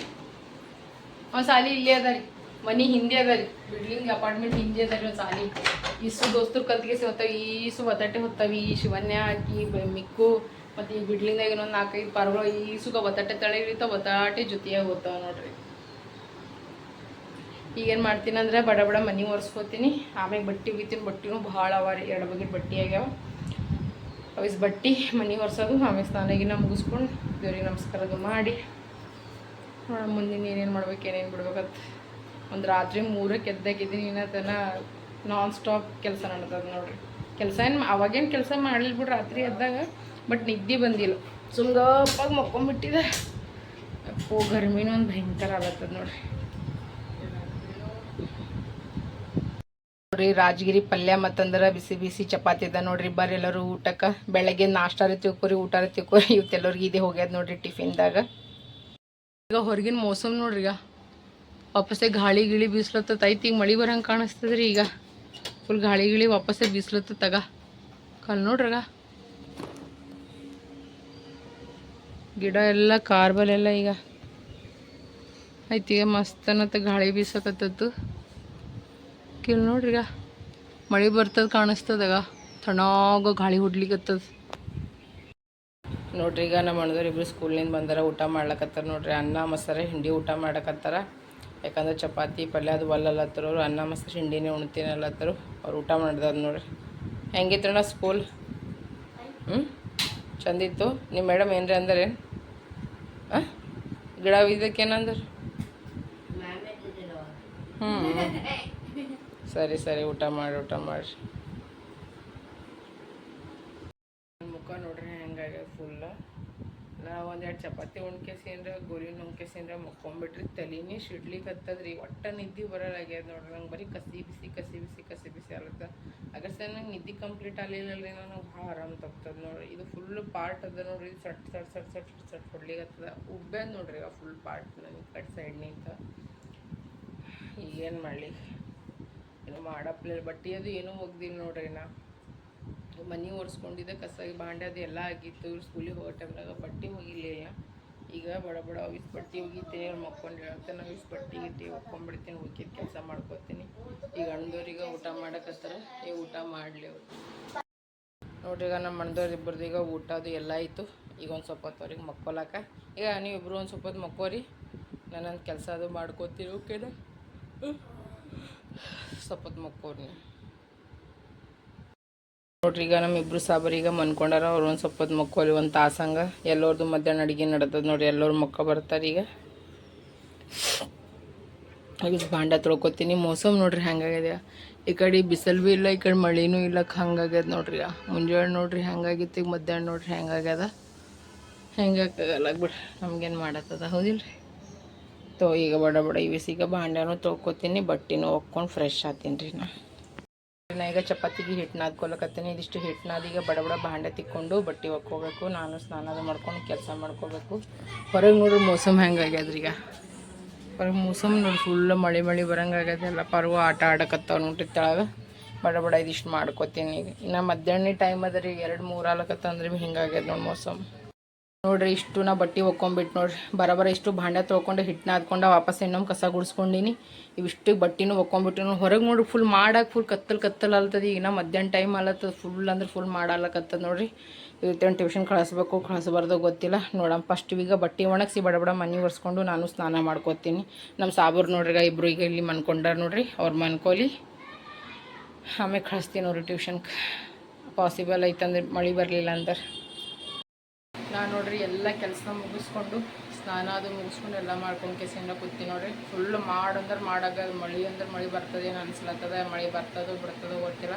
[SPEAKER 1] ಒಂದು ಸಾಲಿ ಇಲ್ಲೇ ಅದ ರೀ. ಮನೆ ಹಿಂದೆ ಅದ ರೀ. ಬಿಲ್ಡಿಂಗ್ ಅಪಾರ್ಟ್ಮೆಂಟ್ ಹಿಂದೆ ಅದ ರೀ ಒಂದು ಸಾಲಿ. ಇಸು ದೋಸ್ತರು ಕಲ್ತ್ಗೆಸಿ ಹೊತ್ತಾವ ಈಸು ಒತ್ತಟ್ಟೆ ಹೊತ್ತಾವ ಈ ಶಿವನ್ಯ ಹಾಕಿ ಮಿಕ್ಕು ಮತ್ತು ಈ ಬಿಡ್ಲಿಂದಾಗ ಇನ್ನೊಂದು ನಾಲ್ಕೈದು ಪಾರ್ಗಳು ಈಸುಗ ಒತ್ತಟ್ಟೆ ತಳೆ ಇಳಿತಾವ ಒತ್ತಾಟೆ ಜೊತೆಯಾಗಿ ಹೋಗ್ತಾವೆ ನೋಡ್ರಿ. ಈಗೇನು ಮಾಡ್ತೀನಿ ಅಂದ್ರೆ ಬಡ ಬಡ ಮನೆ ಒರೆಸ್ಕೋತೀನಿ. ಆಮೇಲೆ ಬಟ್ಟೆ ಒಗಿತೀನಿ ಬಟ್ಟೆನೂ ಭಾಳ ಅವ ರೀ. ಎರಡು ಬಗೆ ಬಟ್ಟೆ ಆಗ್ಯಾವ. ಅವಿಸ್ ಬಟ್ಟೆ, ಮನೆ ಒರೆಸೋದು. ಆಮೇಲೆ ಸ್ನಾನಗಿನ ಮುಗಿಸ್ಕೊಂಡು ದೇವ್ರಿಗೆ ನಮಸ್ಕಾರದು ಮಾಡಿ. ನೋಡೋಣ ಮುಂದಿನ ಏನೇನು ಮಾಡ್ಬೇಕು, ಏನೇನು ಬಿಡ್ಬೇಕಂತ. ಒಂದು ರಾತ್ರಿ ಮೂರಕ್ಕೆ ಎದ್ದಾಗಿದ್ದೀನಿ ಇನ್ನತನ ನಾನ್ ಸ್ಟಾಪ್ ಕೆಲಸ ನಡ್ತದೆ ನೋಡ್ರಿ. ಕೆಲಸ ಏನು ಅವಾಗೇನು ಕೆಲಸ ಮಾಡಲಿಲ್ಲ ಬಿಡ್ರಿ ರಾತ್ರಿ ಎದ್ದಾಗ, ಬಟ್ ನಿದ್ದೆ ಬಂದಿಲ್ಲ. ಸುಂಗಪ್ಪಾಗಿ ಮಕ್ಕೊಂಬಿಟ್ಟಿದೆ. ಅಪ್ಪೋ, ಗರ್ಮಿನೂ ಒಂದು ಭಯಂಕರ ಆಗತ್ತದ ನೋಡ್ರಿ. ನೋಡ್ರಿ, ರಾಜಗಿರಿ ಪಲ್ಯ ಮತ್ತಂದ್ರೆ ಬಿಸಿ ಬಿಸಿ ಚಪಾತಿ ಅದ ನೋಡ್ರಿ. ಬರ್ರಿ ಎಲ್ಲರೂ ಊಟಕ್ಕೆ. ಬೆಳಗ್ಗೆ ನಾಷ್ಟ ರೀ ತಿಳ್ಕೊರಿ, ಊಟ ತಿಳ್ಕೊರಿ. ಇವತ್ತೆಲ್ಲರಿಗೆ ಇದೇ ಹೋಗ್ಯದ ನೋಡ್ರಿ ಟಿಫಿನ್ದಾಗ. ಈಗ ಹೊರಗಿನ ಮೋಸಮ್ ನೋಡ್ರಿ ಈಗ. ವಾಪಸ್ಸೆ ಗಾಳಿ ಗಿಳಿ ಬೀಸ್ಲತ್ತದ ಐತಿ ಈಗ ಮಳೆ ಬರಂಗೆ ಕಾಣಿಸ್ತದ್ರಿ ಈಗ. ಫುಲ್ ಗಾಳಿ ಗಿಳಿ ವಾಪಸ್ಸೆ ತಗ ಕಲ್ ನೋಡ್ರಗ ಗಿಡ ಎಲ್ಲ, ಕಾರ್ಬಲ್ ಎಲ್ಲ ಈಗ. ಐತಿ ಈಗ ಮಸ್ತ್ ಅನ್ನತ್ತ ಗಾಳಿ ಬೀಸಕತ್ತದ್ದು ಕಿಲ್ ನೋಡ್ರಿ ಈಗ ಮಳೆ ಬರ್ತದ ಕಾಣಿಸ್ತದಾಗ ತಣ್ಣಾಗ ಗಾಳಿ ಹುಡ್ಲಿಕತ್ತದ. ನೋಡ್ರಿ ಈಗ ನಮ್ಮ ಅಣ್ಣದವ್ರು ಇಬ್ರು ಸ್ಕೂಲ್ನಿಂದ ಬಂದಾರ, ಊಟ ಮಾಡ್ಲಕತ್ತಾರ ನೋಡ್ರಿ. ಅನ್ನ, ಮೊಸರು, ಹಿಂಡಿ ಊಟ ಮಾಡಕತ್ತಾರ. ಯಾಕಂದ್ರೆ ಚಪಾತಿ, ಪಲ್ಯ ಅದು ಒಲ್ಲಲ್ಲತ್ತರು ಅನ್ನ, ಮೊಸರು, ಹಿಂಡಿನೇ ಉಣ್ತೀನಲ್ಲತ್ತರು ಅವ್ರು ಊಟ ಮಾಡ್ದಾರ ನೋಡ್ರಿ. ಹೆಂಗಿತ್ರಣ್ಣ ಸ್ಕೂಲ್? ಹ್ಞೂ ಚಂದಿತ್ತು. ನಿಮ್ಮ ಮೇಡಮ್ ಏನ್ರಿ ಅಂದ್ರೆ? ಹಾಂ ಗಿಡ ಇದಕ್ಕೇನಂದ್ರೆ ಹ್ಞೂ ಸರಿ ಸರಿ, ಊಟ ಮಾಡಿ ಊಟ ಮಾಡಿ. ಮುಖ ನೋಡ್ರಿ ಹೆಂಗಾಗ್ಯದ ಫುಲ್ ನಾ ಒಂದೆರಡು ಚಪಾತಿ ಉಣ್ಕೆಸಿಂದ್ರ ಗೋಲಿ ನುಂಗ್ಕೆಸಿಂದ್ರ ಮಕ್ಕೊಂಬಿಟ್ರಿ. ತಲಿನೇ ಸಿಡ್ಲಿಕತ್ತದ್ರಿ ಒಟ್ಟ ನಿದ್ದೆ ಆಗ್ಯದ ನೋಡ್ರಿ. ನಂಗೆ ಬರೀ ಕಸಿ ಬಿಸಿ ಕಸಿ ಬಿಸಿ ಕಸಿ ಬಿಸಿ ಆಗತ್ತ ಅದ್ರ ಸರ್ ನಂಗೆ ನಿದ್ದಿ ಕಂಪ್ಲೀಟ್ ಆಗಲಿಲ್ಲರಿ ನನಗೆ. ಭಾಳ ಆರಾಮ್ ತಪ್ತದ ನೋಡ್ರಿ. ಇದು ಫುಲ್ ಪಾರ್ಟ್ ಅದ ನೋಡ್ರಿ. ಸಟ್ ಸಟ್ ಸಟ್ ಸಟ್ ಸಟ್ ಹೊಡ್ಲಿಕತ್ತದ ಉಬ್ಬ್ಯದ ನೋಡ್ರಿ ಫುಲ್ ಪಾರ್ಟ್ ನನಗೆ ಕಟ್ ಸೈಡ್ ನಿಂತ. ಈಗೇನು ಮಾಡಲಿ? ಮಾಡಪ್ಲೆ, ಬಟ್ಟೆ ಅದು ಏನೂ ಒಗ್ದಿಲ್ಲ ನೋಡ್ರಿ ನಾ. ಮನೆ ಒರೆಸ್ಕೊಂಡಿದ್ದೆ ಕಸ ಬಾಂಡೆ ಅದು ಎಲ್ಲ ಆಗಿತ್ತು ಸ್ಕೂಲಿಗೆ ಹೋಗೋ ಟೈಮ್ನಾಗ ಬಟ್ಟೆ ಹೋಗಿರಲಿಲ್ಲ ಈಗ ಬಡ ಬಡ ಆಫೀಸ್ ಬಟ್ಟೆ ಅವ್ರು ಮಕ್ಕೊಂಡು ಹೇಳ್ತಾನೆ ಆಫೀಸ್ ಬಟ್ಟೆ ಗಿಟ್ಟಿ ಒಪ್ಕೊಂಡ್ಬಿಡ್ತೀನಿ ಉಳ್ಕಿದ ಕೆಲಸ ಮಾಡ್ಕೊತೀನಿ. ಈಗ ಅಣ್ಣದವ್ರಿಗೆ ಊಟ ಮಾಡಕತ್ತಾರ ಈಗ ಊಟ ಮಾಡಲಿ ಅವ್ರು. ನೋಡ್ರಿ ಈಗ ನಮ್ಮ ಅಣ್ಣದವ್ರು ಇಬ್ಬರದ್ದು ಈಗ ಊಟ ಅದು ಎಲ್ಲ ಆಯಿತು. ಈಗ ಒಂದು ಸ್ವಲ್ಪ ಹೊತ್ತು ಅವ್ರಿಗೆ ಈಗ ನೀವು ಇಬ್ಬರು ಒಂದು ಸ್ವಲ್ಪ ಹೊತ್ತು ಮಕ್ಕೋರಿ. ನಾನೊಂದು ಕೆಲಸ ಅದು ಮಾಡ್ಕೋತೀರಿ ಓಕೆನಾ ಹೊತ್ತು ಮಕ್ಕೋರಿ ನೋಡ್ರಿ, ಈಗ ನಮ್ಮ ಇಬ್ರು ಸಾಬರ್ ಈಗ ಮನ್ಕೊಂಡಾರ, ಅವ್ರು ಒಂದು ಸಪತ್ ಮಕ್ಕೋಲಿ ಒಂದು ತಾಸಂಗ. ಎಲ್ಲರದು ಮಧ್ಯಾಹ್ನ ಅಡುಗೆ ನಡ್ದದ ನೋಡ್ರಿ, ಎಲ್ಲರೂ ಮಕ್ಕ ಬರ್ತಾರೆ ಈಗ. ಈಗ ಭಾಂಡ ತೊಳ್ಕೊತೀನಿ, ಮೋಸಮ್ ನೋಡ್ರಿ ಹೆಂಗಾಗ್ಯದ. ಈ ಕಡೆ ಬಿಸಿಲು ಭೀ ಇಲ್ಲ, ಈ ಕಡೆ ಮಳೆನೂ ಇಲ್ಲ, ಹಂಗಾಗ್ಯದ ನೋಡ್ರಿ. ಮುಂಜಾನೆ ನೋಡ್ರಿ ಹೆಂಗಾಗಿತ್ತು, ಈಗ ಮಧ್ಯಾಹ್ನ ನೋಡ್ರಿ ಹೆಂಗಾಗ್ಯದ. ಹೆಂಗಾಗಲ್ಲ ಬಿಡ್ರಿ ನಮ್ಗೇನು ಮಾಡತ್ತದ ಹೌದಿಲ್ರಿ? ತೋ, ಈಗ ಬಡ ಬಡ ಸಿಗ ಬಾಂಡ್ಯನೂ ತೊಳ್ಕೊತೀನಿ, ಬಟ್ಟೆನೂ ಒಕ್ಕೊಂಡು ಫ್ರೆಶ್ ಆತೀನಿ ರೀ ನಾ. ನಾ ಈಗ ಚಪಾತಿಗೆ ಹಿಟ್ಟು ನಾದ್ಕೊಳಕತ್ತೀನಿ ಇದಿಷ್ಟು ಹಿಟ್ಟು ನಾದೀಗ ಬಡ ಬಡ ಬಾಂಡೆ ತಿಕ್ಕೊಂಡು ಬಟ್ಟೆ ಒಕ್ಕೋಬೇಕು. ನಾನು ಸ್ನಾನ ಮಾಡ್ಕೊಂಡು ಕೆಲಸ ಮಾಡ್ಕೋಬೇಕು. ಹೊರಗೆ ನೋಡ್ರಿ ಮೋಸಮ್ ಹೆಂಗಾಗ್ಯದ್ರಿ ಈಗ. ಹೊರಗೆ ಮೋಸಮ್ ನೋಡಿ ಫುಲ್ ಮಳೆ ಮಳೆ ಬರಂಗೆ ಆಗ್ಯದ ಎಲ್ಲ ಪರ್ವ ಆಟ ಆಡಕತ್ತಾವ ನೋಡ್ರಿ ತೆಳಗ. ಬಡ ಬಡ ಇದಿಷ್ಟು ಮಾಡ್ಕೋತೀನಿ ಈಗ. ಇನ್ನು ಮಧ್ಯಾಹ್ನ ಟೈಮ್ ಅದ ರೀ, ಎರಡು ಮೂರು ಆಲಕತ್ತಂದ್ರೆ ಭೀ ಹಿಂಗಾಗ್ಯದ ನೋಡಿ ಮೋಸಮ್. ನೋಡ್ರಿ, ಇಷ್ಟು ನಾ ಬಟ್ಟೆ ಒಕ್ಕೊಂಬಿಟ್ಟು ನೋಡ್ರಿ. ಬರಬರ ಇಷ್ಟು ಭಾಂಡೆ ತೊಳ್ಕೊಂಡು ಹಿಟ್ಟನ್ನ ಹಾದ್ಕೊಂಡು ವಾಪಸ್ ಇನ್ನೊಮ್ಮೆ ಕಸ ಗುಡಿಸ್ಕೊಂಡಿನಿ. ಇವಿಷ್ಟು ಬಟ್ಟೆನೂ ಒಕ್ಕೊಂಬಿಟ್ಟು ಹೊರಗೆ ನೋಡ್ರಿ ಫುಲ್ ಮಾಡಕ್ಕೆ ಫುಲ್ ಕತ್ತಲ್ ಕತ್ತಲ್ ಅಲ್ತದ. ಈಗ ನಾ ಮಧ್ಯಾಹ್ನ ಟೈಮ್ ಅಲ್ಲತ್ತದ ಫುಲ್ ಅಂದ್ರೆ ಫುಲ್ ಮಾಡಲಕತ್ತದ ನೋಡ್ರಿ. ಇವತ್ತೇನು ಟ್ಯೂಷನ್ ಕಳಿಸ್ಬೇಕು ಕಳಿಸ್ಬಾರ್ದು ಗೊತ್ತಿಲ್ಲ. ನೋಡಮ್ಮ ಫಸ್ಟ್ ಈಗ ಬಟ್ಟೆ ಒಣಗಿಸಿ ಬಡ ಬಡ ಮನೆ ಒರೆಸ್ಕೊಂಡು ನಾನು ಸ್ನಾನ ಮಾಡ್ಕೋತೀನಿ. ನಮ್ಮ ಸಾಬೂರು ನೋಡ್ರಿ ಇಬ್ಬರು ಈಗ ಇಲ್ಲಿ ಮನ್ಕೊಂಡಾರ ನೋಡ್ರಿ, ಅವ್ರು ಮನ್ಕೋಲಿ. ಆಮೇಲೆ ಕಳಿಸ್ತೀನಿ ನೋಡ್ರಿ ಟ್ಯೂಷನ್ಗೆ ಪಾಸಿಬಲ್ ಐತಂದ್ರೆ ಮಳೆ ಬರಲಿಲ್ಲ ಅಂದ್ರೆ. ನಾನು ನೋಡ್ರಿ, ಎಲ್ಲ ಕೆಲಸ ಮುಗಿಸ್ಕೊಂಡು ಸ್ನಾನ ಅದು ಮುಗಿಸ್ಕೊಂಡು ಎಲ್ಲ ಮಾಡ್ಕೊಂಡು ಕೆಸಿಂದ ಕೂತೀನಿ ನೋಡ್ರಿ. ಫುಲ್ ಮಾಡಂದ್ರೆ ಮಾಡಾಗ ಮಳೆ ಅಂದ್ರೆ ಮಳೆ ಬರ್ತದೇನೋ ಅನ್ಸ್ಲತ್ತದ? ಮಳೆ ಬರ್ತದೋ ಬರ್ತದೋ ಗೊತ್ತಿಲ್ಲ.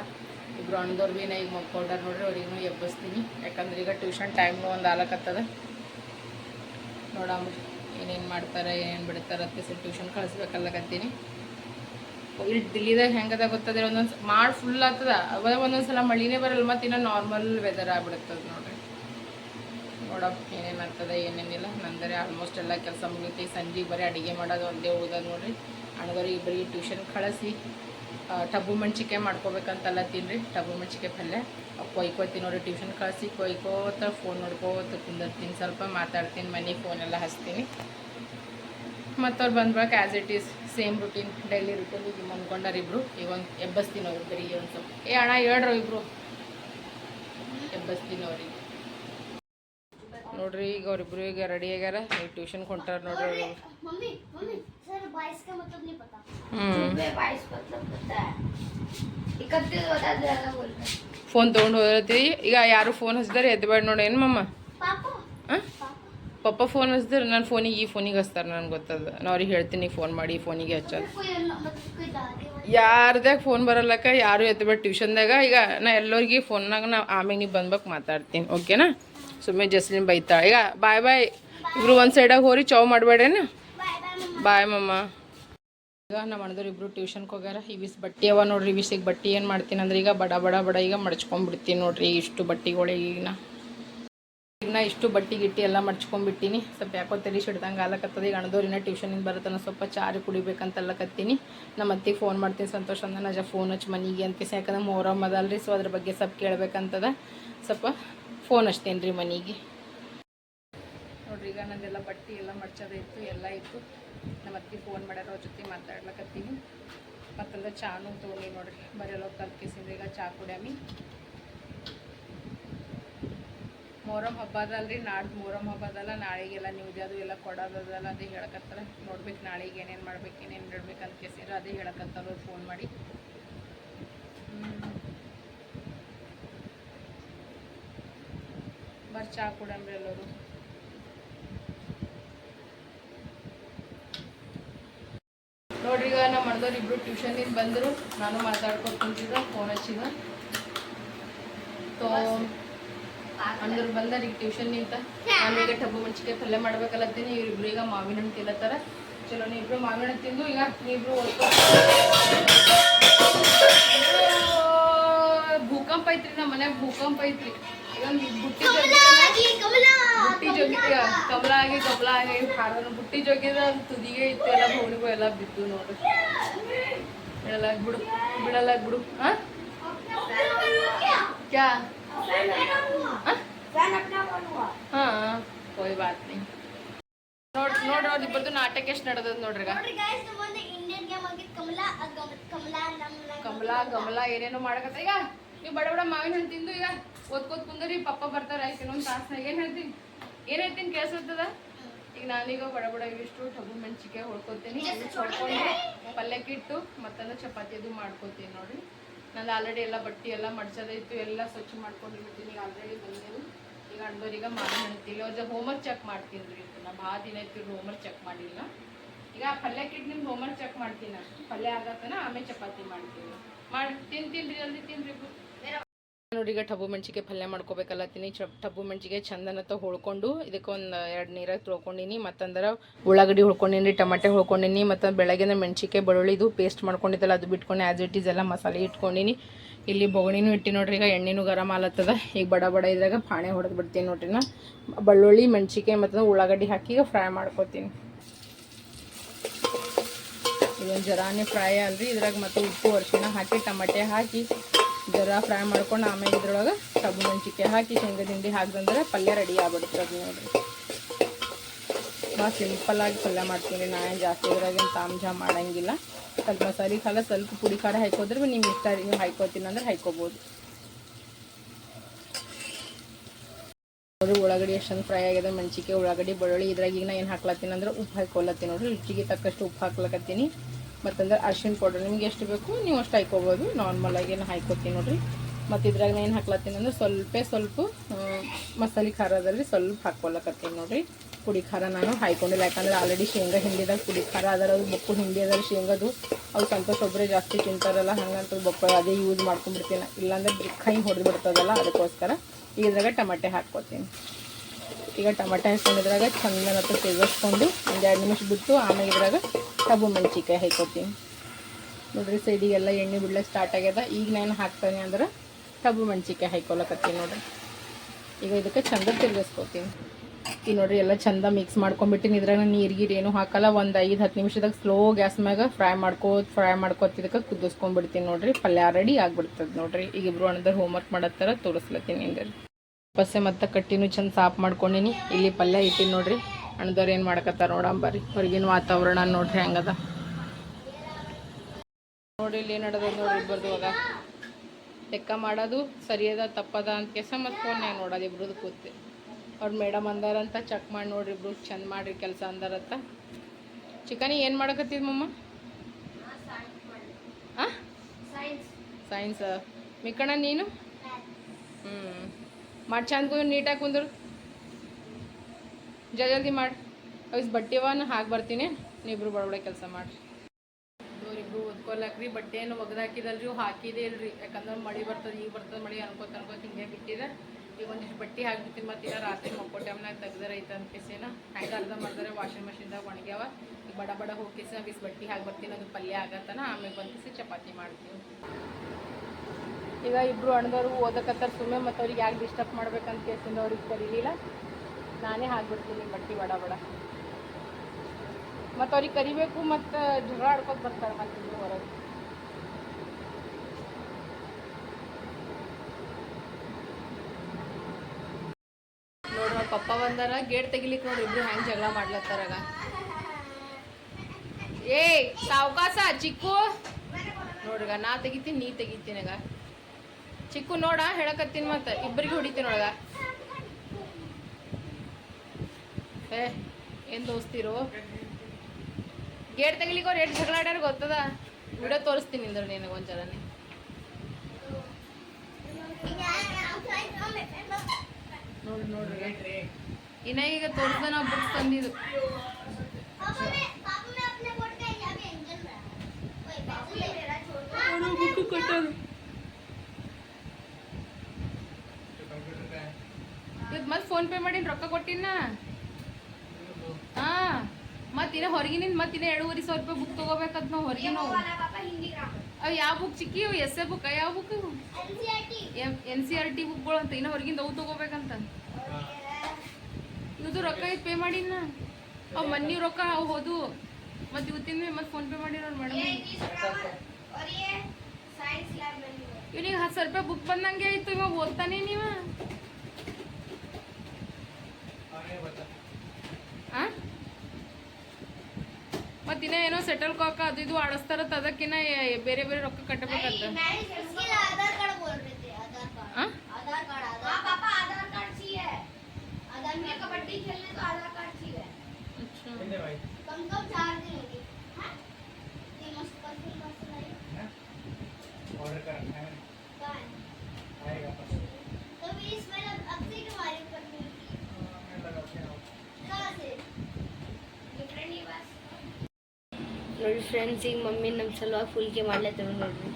[SPEAKER 1] ಇಬ್ಬರು ಅಣ್ಣದವ್ರು ಭೀ ನಾ ಈಗ ಮಕ್ಕೊಂಡಾರ ನೋಡ್ರಿ, ಅವ್ರಿಗೂ ಎಬ್ಬಿಸ್ತೀನಿ. ಯಾಕಂದ್ರೆ ಈಗ ಟ್ಯೂಷನ್ ಟೈಮ್ನು ಒಂದು ಆಲಕತ್ತದ. ನೋಡಮ್ಮ ಏನೇನು ಮಾಡ್ತಾರೆ ಏನೇನು ಬಿಡ್ತಾರೆ ಅಂತ ಟ್ಯೂಷನ್ ಕಳಿಸ್ಬೇಕಲ್ಲಕತ್ತೀನಿ. ಇಲ್ಲಿ ದಿಲ್ಲಿದಾಗ ಹೆಂಗದ ಗೊತ್ತದ ಒಂದೊಂದು ಮಾಡಿ ಫುಲ್ ಆಗ್ತದ. ಅವಾಗ ಒಂದೊಂದು ಸಲ ಮಳಿನೇ ಬರಲ್ಲ ಮತ್ತು ಇನ್ನೂ ನಾರ್ಮಲ್ ವೆದರ್ ಆಗ್ಬಿಡುತ್ತದ ನೋಡ್ರಿ. ನೋಡಪ್ಪ ಏನೇನು ಆಗ್ತದೆ ಏನೇನಿಲ್ಲ. ನಂದರೆ ಆಲ್ಮೋಸ್ಟ್ ಎಲ್ಲ ಕೆಲಸ ಮುಗಿತಿ ಸಂಜೆಗೆ ಬರೀ ಅಡುಗೆ ಮಾಡೋದು ಒಂದೇ ಓದೋದು ನೋಡಿರಿ. ಅಣ್ಣದವ್ರಿಗೆ ಇಬ್ಬರಿಗೆ ಟ್ಯೂಷನ್ ಕಳಿಸಿ ಟಬ್ಬು ಮೆಣ್ಸಿಕಾಯಿ ಮಾಡ್ಕೋಬೇಕಂತಲ್ಲ ತಿನ್ರಿ. ಟಬ್ಬು ಮೆಣ್ಸಿಕಾಯಿ ಪಲ್ಯ. ಕೊಯ್ಕೋತೀನಿ ನೋಡಿ ಟ್ಯೂಷನ್ ಕಳಿಸಿ, ಕೊಯ್ಕೋತ ಫೋನ್ ನೋಡ್ಕೋತ ಕುಂದಿರ್ತೀನಿ. ಸ್ವಲ್ಪ ಮಾತಾಡ್ತೀನಿ ಮನೆಗೆ ಫೋನೆಲ್ಲ ಹಚ್ತೀನಿ. ಮತ್ತು ಅವ್ರು as it is same routine daily routine ಈಗ ಮನ್ಕೊಂಡಾರ ಇಬ್ಬರು ಈಗ ಒಂದು ಎಬ್ಬಸ್ತೀನಿ ಬರೀ ಒಂದು ಸ್ವಲ್ಪ. ಏ ಅಣ್ಣ, ಹೇಳ್ರು ಇಬ್ರು. ಎಬ್ಬಸ್ತೀನಿ ಅವ್ರಿಗೆ. ನೋಡ್ರಿ ಈಗ ಅವ್ರಿಬ್ರು ಈಗ ರೆಡಿ ಆಗ್ಯಾರ. ಈಗ ಟ್ಯೂಷನ್ ಕೊಂಟಾರ ನೋಡ್ರಿ ಫೋನ್ ತೊಗೊಂಡು ಹೋದತ್ತೀವಿ ಈಗ ಯಾರು ಫೋನ್ ಹಚ್ದಾರ ಎದ್ಬೇಡ ನೋಡಿ ಏನು ಮಮ್ಮ? ಪಪ್ಪ ಫೋನ್ ಹಚ್ದಾರ ನನ್ನ ಫೋನಿಗೆ ಈ ಫೋನಿಗೆ ಹಚ್ತಾರೆ ನನಗೆ ಗೊತ್ತದ. ನಾ ಅವ್ರಿಗೆ ಹೇಳ್ತೀನಿ ಫೋನ್ ಮಾಡಿ ಫೋನಿಗೆ ಹಚ್ಚೋದು ಯಾರ್ದಾಗ ಫೋನ್ ಬರಲ್ಲಕ್ಕ ಯಾರು ಎತ್ತಬೇಡ ಟ್ಯೂಷನ್ದಾಗ ಈಗ ನಾ ಎಲ್ಲರಿಗೆ ಫೋನ್ನಾಗ ನಾ ಆಮೇಲೆ ನೀವು ಬಂದ್ಬೇಕು ಮಾತಾಡ್ತೀನಿ ಓಕೆನಾ ಸುಮ್ಮನೆ ಜಸ್ಲಿನ್ ಬೈತಾ. ಈಗ ಬಾಯ್ ಬಾಯ್ ಇಬ್ರು ಒಂದು ಸೈಡಾಗ ಹೋರಿ ಚೌ ಮಾಡಬೇಡೇನ? ಬಾಯ್ ಮಮ್ಮ ಈಗ ನಮ್ಮ ಅಣ್ಣದವ್ರು ಇಬ್ರು ಟ್ಯೂಷನ್ಗೆ ಹೋಗ್ಯಾರ. ಇವಿಸ್ ಬಟ್ಟೆ ಅವ ನೋಡ್ರಿ ಇವಿಸಿಗೆ ಬಟ್ಟೆ ಏನು ಮಾಡ್ತೀನಿ ಅಂದ್ರೆ ಈಗ ಬಡ ಬಡ ಬಡ ಈಗ ಮಡ್ಚ್ಕೊಂಡ್ಬಿಡ್ತೀನಿ ನೋಡ್ರಿ, ಇಷ್ಟು ಬಟ್ಟೆಗಳಿಗೆ ಈಗ ನಾ ಇಷ್ಟು ಬಟ್ಟೆ ಗಿಟ್ಟಿ ಎಲ್ಲ ಮಡ್ಚ್ಕೊಂಡ್ಬಿಟ್ಟಿನಿ ಸ್ವಲ್ಪ ಯಾಕೋ ತಲೆ ಸಿಡ್ದಂಗೆ ಆಲಕತ್ತದ. ಈಗ ಅಣ್ಣದವ್ರಿನ ಟ್ಯೂಷನಿಂದ ಬರುತ್ತಾನ ಸ್ವಲ್ಪ ಚಾರಿ ಕುಡಿಬೇಕಂತ ಅಲ್ಲಕತ್ತೀನಿ. ನಮ್ಮ ಅತ್ತಿಗೆ ಫೋನ್ ಮಾಡ್ತೀನಿ, ಸಂತೋಷ ಅಂದ್ರೆ ನಾ ಫೋನ್ ಹಚ್ಚಿ ಮನೆಗೆ ಅಂತ. ಯಾಕಂದ್ರೆ ಮೊಹರಮ್ ಸೊ ಅದ್ರ ಬಗ್ಗೆ ಸ್ವಲ್ಪ ಕೇಳಬೇಕಂತದ. ಸ್ವಲ್ಪ ಫೋನ್ ಹಚ್ತೀನಿ ರೀ ಮನೆಗೆ. ನೋಡ್ರಿ, ಈಗ ನಂದೆಲ್ಲ ಬಟ್ಟೆ ಎಲ್ಲ ಮಡ್ಚೋದ ಇತ್ತು, ಎಲ್ಲ ಇತ್ತು. ನಮ್ಮ ಅತ್ತಿ ಫೋನ್ ಮಾಡ್ಯಾರ, ಅವ್ರ ಜೊತೆ ಮಾತಾಡ್ಲಕತ್ತೀನಿ. ಮತ್ತಂದ್ರೆ ಚಾನು ತೊಗೊಂಡು ನೋಡ್ರಿ ಬರೆಯಲ್ಲ ಕಲ್ಕಿಸಿದ್ರೆ ಈಗ ಚಾ ಕುಡ್ಯಾಮಿ. ಮೊಹರಂ ಹಬ್ಬ ಅದಲ್ರಿ, ನಾಡ್ದು ಮೊಹರಂ ಹಬ್ಬದಲ್ಲ ನಾಳೆಗೆಲ್ಲ ನ್ಯೂಸ್ ಅದು ಎಲ್ಲ ಕೊಡೋದಲ್ಲ ಅದೇ ಹೇಳಕತ್ತಾರ. ನೋಡ್ಬೇಕು ನಾಳೆಗೆ ಏನೇನು ಮಾಡ್ಬೇಕು, ಏನೇನು ಇಡ್ಬೇಕು ಅಂತ ಕೇಸಿದ್ರೆ, ಅದೇ ಹೇಳಕತ್ತಾರ ಫೋನ್ ಮಾಡಿ. ಬರ್ರಿ ಚಾ ಕುಡಂಬ್ರಿ ಎಲ್ಲರು. ನೋಡ್ರಿ ಈಗ ನಮ್ಮ ಮಡ್ದವ್ರು ಇಬ್ರು ಟ್ಯೂಷನಿಂದ ಬಂದರು. ನಾನು ಮಾತಾಡ್ಕೊಂಡು ಕುಂತಿದ್ದ ಫೋನ್ ಹಚ್ಚಿದ ಅಂದ್ರ ಬಂದಾರ ಈಗ ಟ್ಯೂಷನ್ ನಿಂತ ನಾನು ಈಗ ಟಬ್ಬು ಮುಂಚಿಗೆ ಪಲ್ಯ ಮಾಡ್ಬೇಕಲ್ಲತ್ತೀನಿ ಇವ್ರಿಬ್ರು ಈಗ ಮಾವಿನ ಹಣ್ಣು ತಿನ್ನತ್ತಾರ. ಚಲೋ ನೀವಿಬ್ರು ಮಾವಿನ ಹಣ್ಣು ತಿಂದು ಈಗ ನೀವಿಬ್ರು ಭೂಕಂಪ ಐತ್ರಿ ನಮ್ಮ ಮನ್ಯಾಗ ಭೂಕಂಪ ಐತ್ರಿ. ಕಮಲ ಆಗಿ ಕಮಲ. ಆಗಿ ಹಾಡೋನು ಬುಟ್ಟಿ ಜೋಗಿದ ತುದಿಗೆ ಇತ್ತು ಎಲ್ಲ ಭೂಮಿಗೂ ಎಲ್ಲ ಬಿದ್ದು ನೋಡು. ಬಿಡಲ್ಲ ಬಿಡು ಬಿಡಲ್ಲ ಬಿಡು ಹಾ ಕ್ಯಾ? ಹಾ ಕೋಯ್ ಬಾತ್ ನೀ ನೋಡ್ ನೋಡ್ರಿ ಅವ್ರ ಇಬ್ಬರದು ನಾಟಕ ಎಷ್ಟು ನಡೆದದ ನೋಡ್ರಿ
[SPEAKER 2] ಕಮಲ
[SPEAKER 1] ಗಮಲ ಏನೇನೋ ಮಾಡಕತ್ತ ಈಗ. ನೀವು ಬಡ ಬಡ ಮಾವಿನ ಹಣ್ಣು ತಿಂದು ಈಗ ಓದ್ಕೋದ್ ಕುಂದ್ರಿ ಪಪ್ಪ ಬರ್ತಾರ ಆಯ್ತು ಇನ್ನೊಂದು ತಾಸ್ನಾಗ ಏನು ಹೇಳ್ತೀನಿ ಏನು ಹೇಳ್ತೀನಿ ಕೇಳಿಸ್ತದ ಈಗ ನಾನೀಗ ಬಡ ಬಡ ಇವಿಷ್ಟು ಟಬು ಮೆಣಸಿಕಾಯಿ ಹೊಡ್ಕೋತೀನಿ ಹೊಡ್ಕೊಂಡು ಪಲ್ಯಕ್ಕಿಟ್ಟು ಮತ್ತಂದ್ರೆ ಚಪಾತಿ ಅದು ಮಾಡ್ಕೋತೀನಿ ನೋಡ್ರಿ ನಂದು ಆಲ್ರೆಡಿ ಎಲ್ಲ ಬಟ್ಟೆ ಎಲ್ಲ ಮಡ್ಸೋದೈತು ಎಲ್ಲ ಸ್ವಚ್ಛ ಮಾಡ್ಕೊಂಡಿರ್ತೀನಿ ಈಗ ಆಲ್ರೆಡಿ ಬಂದೆವು ಈಗ ಅಣ್ಣದವ್ರೀಗ ಮಾವಿನ ಹಣ್ಣು ತಿಲ್ಲಿ ಅವ್ರ ಹೋಮ್ವರ್ಕ್ ಚೆಕ್ ಮಾಡ್ತೀನಿ ರೀ ನಾ ಭಾಳ ದಿನ ಆಯ್ತು ಹೋಮ್ವರ್ಕ್ ಚೆಕ್ ಮಾಡಿಲ್ಲ. ಈಗ ಪಲ್ಯಕ್ಕಿಟ್ಟು ನಿಮ್ಗೆ ಹೋಮ್ವರ್ಕ್ ಚೆಕ್ ಮಾಡ್ತೀನಿ ನಾನು. ಪಲ್ಯ ಆಗತ್ತನ ಆಮೇಲೆ ಚಪಾತಿ ಮಾಡ್ತೀನಿ. ಮಾಡಿ ತಿಂತೀನಿ ರೀ ಜಲ್ದಿ ತಿನ್ರಿ ನೋಡಿ, ಈಗ ಟಬ್ಬು ಮೆಣಸಿಗೆ ಪಲ್ಯ ಮಾಡ್ಕೋಬೇಕಲ್ಲತ್ತೀನಿ ಟಬ್ಬು ಮೆಣಸಿಗೆ ಚಂದನತ್ತ ಹೊಳ್ಕೊಂಡು ಇದಕ್ಕೆ ಒಂದು ಎರಡು ನೀರಾಗಿ ತೊಳ್ಕೊಂಡಿನಿ. ಮತ್ತಂದ್ರೆ ಉಳ್ಳಾಗಡ್ಡಿ ಹೊಳ್ಕೊಂಡಿನಿ, ಟಮಾಟೆ ಹೊಳ್ಕೊಂಡಿನಿ ಮತ್ತು ಬೆಳಗ್ಗಿನ ಮೆಣಸಿಗೆ ಬೆಳ್ಳುಳ್ಳಿದು ಪೇಸ್ಟ್ ಮಾಡ್ಕೊಂಡಿದ್ದಲ್ಲ, ಅದು ಬಿಟ್ಕೊಂಡು ಆ್ಯಸ್ ಇಟ್ ಇಸ್ ಎಲ್ಲ ಮಸಾಲೆ ಇಟ್ಕೊಂಡಿನಿ. ಇಲ್ಲಿ ಬೊಗಣಿನೂ ಇಟ್ಟಿ ನೋಡ್ರಿ, ಈಗ ಎಣ್ಣೆನೂ ಗರಂ ಆಲತ್ತದ. ಈಗ ಬಡ ಬಡ ಇದ್ರಾಗ ಪಾಣೆ ಹೊಡೆದು ಬಿಡ್ತೀನಿ ನೋಡ್ರಿ ನಾ. ಬೆಳ್ಳುಳ್ಳಿ ಮೆಣಸಿಗೆ ಮತ್ತು ಉಳ್ಳಾಗಡ್ಡಿ ಹಾಕಿ ಫ್ರೈ ಮಾಡ್ಕೊತೀನಿ. ಇದೊಂದು ಜರಾನೇ ಫ್ರೈ ಅಲ್ರಿ. ಇದ್ರಾಗ ಮತ್ತು ಉಪ್ಪು ಅರ್ಶಿನ ಹಾಕಿ, ಟಮಾಟೆ ಹಾಕಿ ಜರ ಫ್ರೈ ಮಾಡ್ಕೊಂಡು ಆಮೇಲೆ ಇದ್ರೊಳಗೆ ಕಬ್ಬು ಮುಂಚಿಕೆ ಹಾಕಿ, ಶೇಂಗಾ ದಿಂಡಿ ಹಾಕ್ದಂದ್ರೆ ಪಲ್ಯ ರೆಡಿ ಆಗ್ಬಿಡುತ್ತೆ ಅದು ನೋಡ್ರಿ. ಭಾಳ ಸಿಂಪಲ್ಲಾಗಿ ಪಲ್ಯ ಮಾಡ್ತೀನಿ. ನಾ ಏನು ಜಾಸ್ತಿ ಇದ್ರಾಗೇನು ಜಾಮ್ ಮಾಡಂಗಿಲ್ಲ. ಸ್ವಲ್ಪ ಮಸಾಲೆ ಕಾಲ ಸ್ವಲ್ಪ ಪುಡಿ ಖಾರ ಹಾಕೋದ್ರೆ ನಿಮ್ಗೆ ಇಷ್ಟ ನೀವು ಹಾಕೋತೀನಿ ಅಂದ್ರೆ ಹಾಕೋಬೋದು. ನೋಡ್ರಿ, ಉಳ್ಳಾಗಡ್ಡಿ ಎಷ್ಟೊಂದು ಫ್ರೈ ಆಗಿದೆ. ಮೆಣಸಿಕೆ ಉಳ್ಳಾಗಡ್ಡಿ, ಬೆಳ್ಳುಳ್ಳಿ ಇದ್ರಾಗ ಈಗ ನಾ ಏನು ಹಾಕ್ಲತ್ತೀನಿ ಅಂದ್ರೆ ಉಪ್ಪು ಹಾಕೊಳತ್ತೀನಿ ನೋಡ್ರಿ. ರುಚಿಗೆ ತಕ್ಕಷ್ಟು ಉಪ್ಪು ಹಾಕ್ಲಕತ್ತೀನಿ. ಮತ್ತಂದ್ರೆ ಅರ್ಶಿನ ಪೌಡರ್. ನಿಮ್ಗೆ ಎಷ್ಟು ಬೇಕು ನೀವು ಅಷ್ಟು ಹಾಕೋಬೋದು ನಾರ್ಮಲಾಗಿ ಏನು ಹಾಕೋತೀನಿ ನೋಡ್ರಿ. ಮತ್ತು ಇದ್ರಾಗ ನಾನು ಏನು ಹಾಕ್ಲತ್ತೀನಿ ಅಂದ್ರೆ ಸ್ವಲ್ಪ ಸ್ವಲ್ಪ ಮಸಾಲೆ ಖಾರದಲ್ಲಿ ಸ್ವಲ್ಪ ಹಾಕ್ಕೊಳಕತ್ತೀನಿ ನೋಡಿರಿ. ಪುಡಿ ಖಾರ ನಾನು ಹಾಯ್ಕೊಂಡಿಲ್ಲ. ಯಾಕಂದ್ರೆ ಆಲ್ರೆಡಿ ಶೇಂಗಾ ಹಿಂಡಿದಾಗ ಪುಡಿ ಖಾರ ಅದರ ಅದು ಬೊಕ್ಕು ಹಿಂಡಿ ಅದರ ಶೇಂಗದು ಅವು ಸಂತೋಷ ಒಬ್ಬರೇ ಜಾಸ್ತಿ ತಿಂತಾರಲ್ಲ ಹಂಗಂತ ಬೊಕ್ಕ ಅದೇ ಯೂಸ್ ಮಾಡ್ಕೊಂಡ್ಬಿಡ್ತೀನಿ. ಇಲ್ಲಾಂದ್ರೆ ಕೈ ಹೊಡೆದು ಬಿಡ್ತದಲ್ಲ ಅದಕ್ಕೋಸ್ಕರ. ಇದ್ರಾಗ ಟಮಾಟೆ ಹಾಕ್ಕೊತೀನಿ. ಈಗ ಟಮಾಟೆ ಹಾಕೊಂಡಿದ್ರಾಗ ಚಂದ ಮತ್ತು ಸೇವಿಸ್ಕೊಂಡು ಒಂದು ಎರಡು ನಿಮಿಷ ಬಿಟ್ಟು ಆಮೇಲೆ ಇದ್ರಾಗ ಕಬ್ಬು ಮೆಣಸಿಕಾಯಿ ಹಾಕೋತೀನಿ ನೋಡ್ರಿ ಸೈಡಿಗೆಲ್ಲ ಎಣ್ಣೆ ಬಿಡ್ಲಿಕ್ಕೆ ಸ್ಟಾರ್ಟ್ ಆಗ್ಯದ. ಈಗ ನಾನು ಹಾಕ್ತೇನೆ ಅಂದ್ರೆ ಕಬ್ಬು ಮೆಣಸಿಕಾಯಿ ಹಾಕೊಳಕತ್ತೀನಿ ನೋಡ್ರಿ. ಈಗ ಇದಕ್ಕೆ ಚಂದ ತಿರ್ಗಿಸ್ಕೊತೀನಿ ಈ ನೋಡ್ರಿ ಎಲ್ಲ ಚಂದ ಮಿಕ್ಸ್ ಮಾಡ್ಕೊಂಬಿಟ್ಟಿನಿ ಇದ್ರಾಗ ನೀರು ಏನು ಹಾಕಲ್ಲ. ಒಂದು ಐದು, ಹತ್ತು ನಿಮಿಷದಾಗ ಸ್ಲೋ ಗ್ಯಾಸ್ ಮ್ಯಾಗ ಫ್ರೈ ಮಾಡ್ಕೋತ ಫ್ರೈ ಮಾಡ್ಕೋತಿದ್ದಕ್ಕೆ ಕುದಿಸ್ಕೊಂಡ್ಬಿಡ್ತೀನಿ ನೋಡ್ರಿ. ಪಲ್ಯ ರೆಡಿ ಆಗಿಬಿಡ್ತದೆ ನೋಡ್ರಿ. ಈಗ ಇಬ್ರು ಅಣ್ಣದ್ರ ಹೋಮ್ವರ್ಕ್ ಮಾಡತ್ತಾರ, ತೋರಿಸ್ಲತ್ತೀನಿ ಇಂದ್ರಿ ಬಸ್ಸೆ ಮತ್ತೆ ಕಟ್ಟಿನೂ ಚಂದ ಸಾಫ್ ಮಾಡ್ಕೊಂಡಿನಿ. ಇಲ್ಲಿ ಪಲ್ಯ ಇಟ್ಟಿನಿ ನೋಡ್ರಿ. ಅಣ್ಣದವ್ರು ಏನು ಮಾಡಕತ್ತಾರ ನೋಡಂಬರ್ರಿ ಹೊರಗಿನ ವಾತಾವರಣ ನೋಡ್ರಿ ಹೆಂಗದ. ನೋಡ್ರಿ ಇಲ್ಲಿ ಏನು ನಡೆದ ನೋಡ್ರಿ ಇಬ್ಬರದು ಅದ ಲೆಕ್ಕ ಮಾಡೋದು ಸರಿಯದ ತಪ್ಪದ ಅಂತ ಕೆಸ ಮತ್ತು ಫೋನ್ಯಾಗ ನೋಡೋದು ಇಬ್ರದ್ದು ಕೂತಿ ಅವ್ರ ಮೇಡಮ್ ಅಂದಾರಂತ ಚೆಕ್ ಮಾಡಿ ನೋಡ್ರಿ ಇಬ್ರು ಚಂದ ಮಾಡ್ರಿ ಕೆಲಸ ಅಂದಾರತ್ತ ಚಿಕನಿ ಏನು ಮಾಡಕತ್ತಿದ್ ಮಮ್ಮ? ಆ? ಸೈನ್ಸ್ ಮಿಕ್ಕಣ ನೀನು? ಹ್ಞೂ ಮಾಡಿ ಚಂದ ಕುಂದ್ರು ನೀಟಾಗಿ ಕುಂದ್ರು ಜಲ್ದಿ ಮಾಡಿ ಅವಿಸ್ ಬಟ್ಟೆವನ್ನ ಹಾಕಿ ಬರ್ತೀನಿ ನೀವಿಬ್ರು ಬಡಬಡ ಕೆಲಸ ಮಾಡಿರಿ ಇವ್ರಿಬ್ರು ಓದ್ಕೊಲ್ಲಕ್ರಿ ಬಟ್ಟೆ ಏನು ಒಗ್ದಾಕಿದಲ್ರಿ ಹಾಕಿದೆ ಇಲ್ರಿ ಯಾಕಂದ್ರೆ ಮಳೆ ಬರ್ತದೆ ಈಗ ಬರ್ತದೆ ಮಳೆ ಅನ್ಕೋತ ಅನ್ಕೋತ ಹಿಂಗೆ ಬಿಟ್ಟಿದೆ ಈಗ ಒಂದಿಷ್ಟು ಬಟ್ಟೆ ಹಾಕ್ಬಿಡ್ತೀನಿ ಮತ್ತೆ ಈಗ ರಾತ್ರಿ ಮಕ್ಕೋ ಟೈಮ್ನಾಗ ತೆಗ್ದಾರ ಐತೆ ಅಂತ ಕೇಸಿನ ಹ್ಯಾಂಗೆ ಅರ್ಧ ಮಾಡಿದ್ರೆ ವಾಷಿಂಗ್ ಮಷಿನ್ದಾಗ ಒಣಗ್ಯಾವ ಈಗ ಬಡ ಬಡ ಹೋಗಿಸಿ ಬಿಸಿ ಬಟ್ಟೆ ಹಾಕಿ ಬರ್ತೀನಿ ಅದು ಪಲ್ಯ ಆಗತ್ತನ ಆಮೇಲೆ ಬಂದಿಸಿ ಚಪಾತಿ ಮಾಡ್ತೀವಿ ಈಗ ಇಬ್ರು ಅಣ್ಣದವ್ರು ಓದಕತ್ತಾರ. ಸುಮ್ಮನೆ ಮತ್ತು ಅವ್ರಿಗೆ ಯಾಕೆ ಡಿಸ್ಟರ್ಬ್ ಮಾಡ್ಬೇಕಂತ ಕೇಸಿಂದ ಅವ್ರಿಗೆ ಕರೀಲಿಲ್ಲ. ನಾನೇ ಹಾಕ್ಬಿಡ್ತೀನಿ ಬಟ್ಟೆ ಬಡ ಬಡ ಮತ್ತು ಅವ್ರಿಗೆ ಕರಿಬೇಕು ಮತ್ತು ಜಗಳ ಆಡ್ಕೊತ ಬರ್ತಾರೆ ಮತ್ತೆ ಹೊರಗೆ. ನೋಡ್ರಿ ಅವ್ರ ಪಪ್ಪ ಬಂದಾರ. ಗೇಟ್ ತೆಗಿಲಿಕ್ಕೆ ನೋಡ್ರಿ ಇಬ್ರು ಹ್ಯಾಂಗೆ ಜಗಳ ಮಾಡ್ಲತ್ತಾರಾಗ ಏ ಸಾವಕಾಶ ಚಿಕ್ಕು. ನೋಡ್ರಿಗ ನಾ ತೆಗಿತೀನಿ, ನೀ ತೆಗಿತೀನಗ ಚಿಕ್ಕು ನೋಡ ಹೇಳಕತ್ತೀನಿ ಮತ್ತೆ. ಇಬ್ಬರಿಗೆ ಹೊಡಿತೀನಿ ಒಳಗ. ಏ ಏನ್ ದೋಸ್ತಿರು? ಗೇಟ್ ತೆಗಿಲಿಕ್ಕೆ ಅವ್ರು ಎಷ್ಟು ಜಗಳಾಡ್ಯಾರ ಗೊತ್ತದ? ವಿಡಿಯೋ ತೋರಿಸ್ತೀನಿ ಅಂದ್ರೆ ನಿನಗೆ ಒಂದ್ಸಲನೇ. ನೋಡ್ರಿ ನೋಡ್ರಿ ಇನ್ನ ಈಗ ತೋರಿಸ್ದ ನಾವು ಬುಕ್ಸ್ ತಂದಿದ್ದು. ಬುಕ್ ಕೊಟ್ಟರು ಇವತ್ತು ಮತ್ತೆ ಫೋನ್ ಪೇ ಮಾಡೀನಿ ರೊಕ್ಕ ಕೊಟ್ಟಿನ? ಹಾ ಮತ್ತೆ ಇನ್ನ ಹೊರಗಿನಿಂದ ಮತ್ತೆ ಇನ್ನ ಎರಡೂವರೆ ಸಾವಿರ ರೂಪಾಯಿ ಬುಕ್ ತಗೋಬೇಕಂತ ನಾವು ಹೊರಗಿನ ಅವು ಯಾವ ಬುಕ್ ಚಿಕ್ಕಿ ಎಸ್ ಎ ಬುಕ್ ಯಾವ book N C R T ಬುಕ್ಗಳು ಅಂತ ಇನ್ನ ಹೊರಗಿಂದ ಅವು ತಗೋಬೇಕಂತ. ಇದು ರೊಕ್ಕ ಇದು ಪೇ ಮಾಡಿನ? ಅವು ಮನ್ನಿ ರೊಕ್ಕ ಅವು ಹೋದು. ಮತ್ತೆ ಇವತ್ತಿನ ಮತ್ತೆ ಫೋನ್ ಪೇ ಮಾಡಿರೋರು ಮೇಡಮ್ ಇವ್ನಿಗೆ ಹತ್ತು ಸಾವಿರ ರೂಪಾಯಿ ಬುಕ್ ಬಂದಂಗೆ ಆಯ್ತು ಇವಾಗ ಓದ್ತಾನೆ ನೀವ ಆ ಮತ್ತ ಇನ್ನ ಏನೋ ಸೆಟಲ್ ಕಾಕ ಅದು ಇದು ಆಡಸ್ತಾರ ಅದಕ್ಕಿನ್ನ ಬೇರೆ ಬೇರೆ ರೊಕ್ಕ ಕಟ್ಟಬೇಕಂತ
[SPEAKER 3] ಫ್ರೆಂಡ್ಸ್ ಈಗ ಮಮ್ಮಿ ನಮ್ಮ ಸಲುವಾಗಿ ಫುಲ್ಕೆ ಮಾಡ್ಲತ್ತೇವೆ ನೋಡ್ರಿ.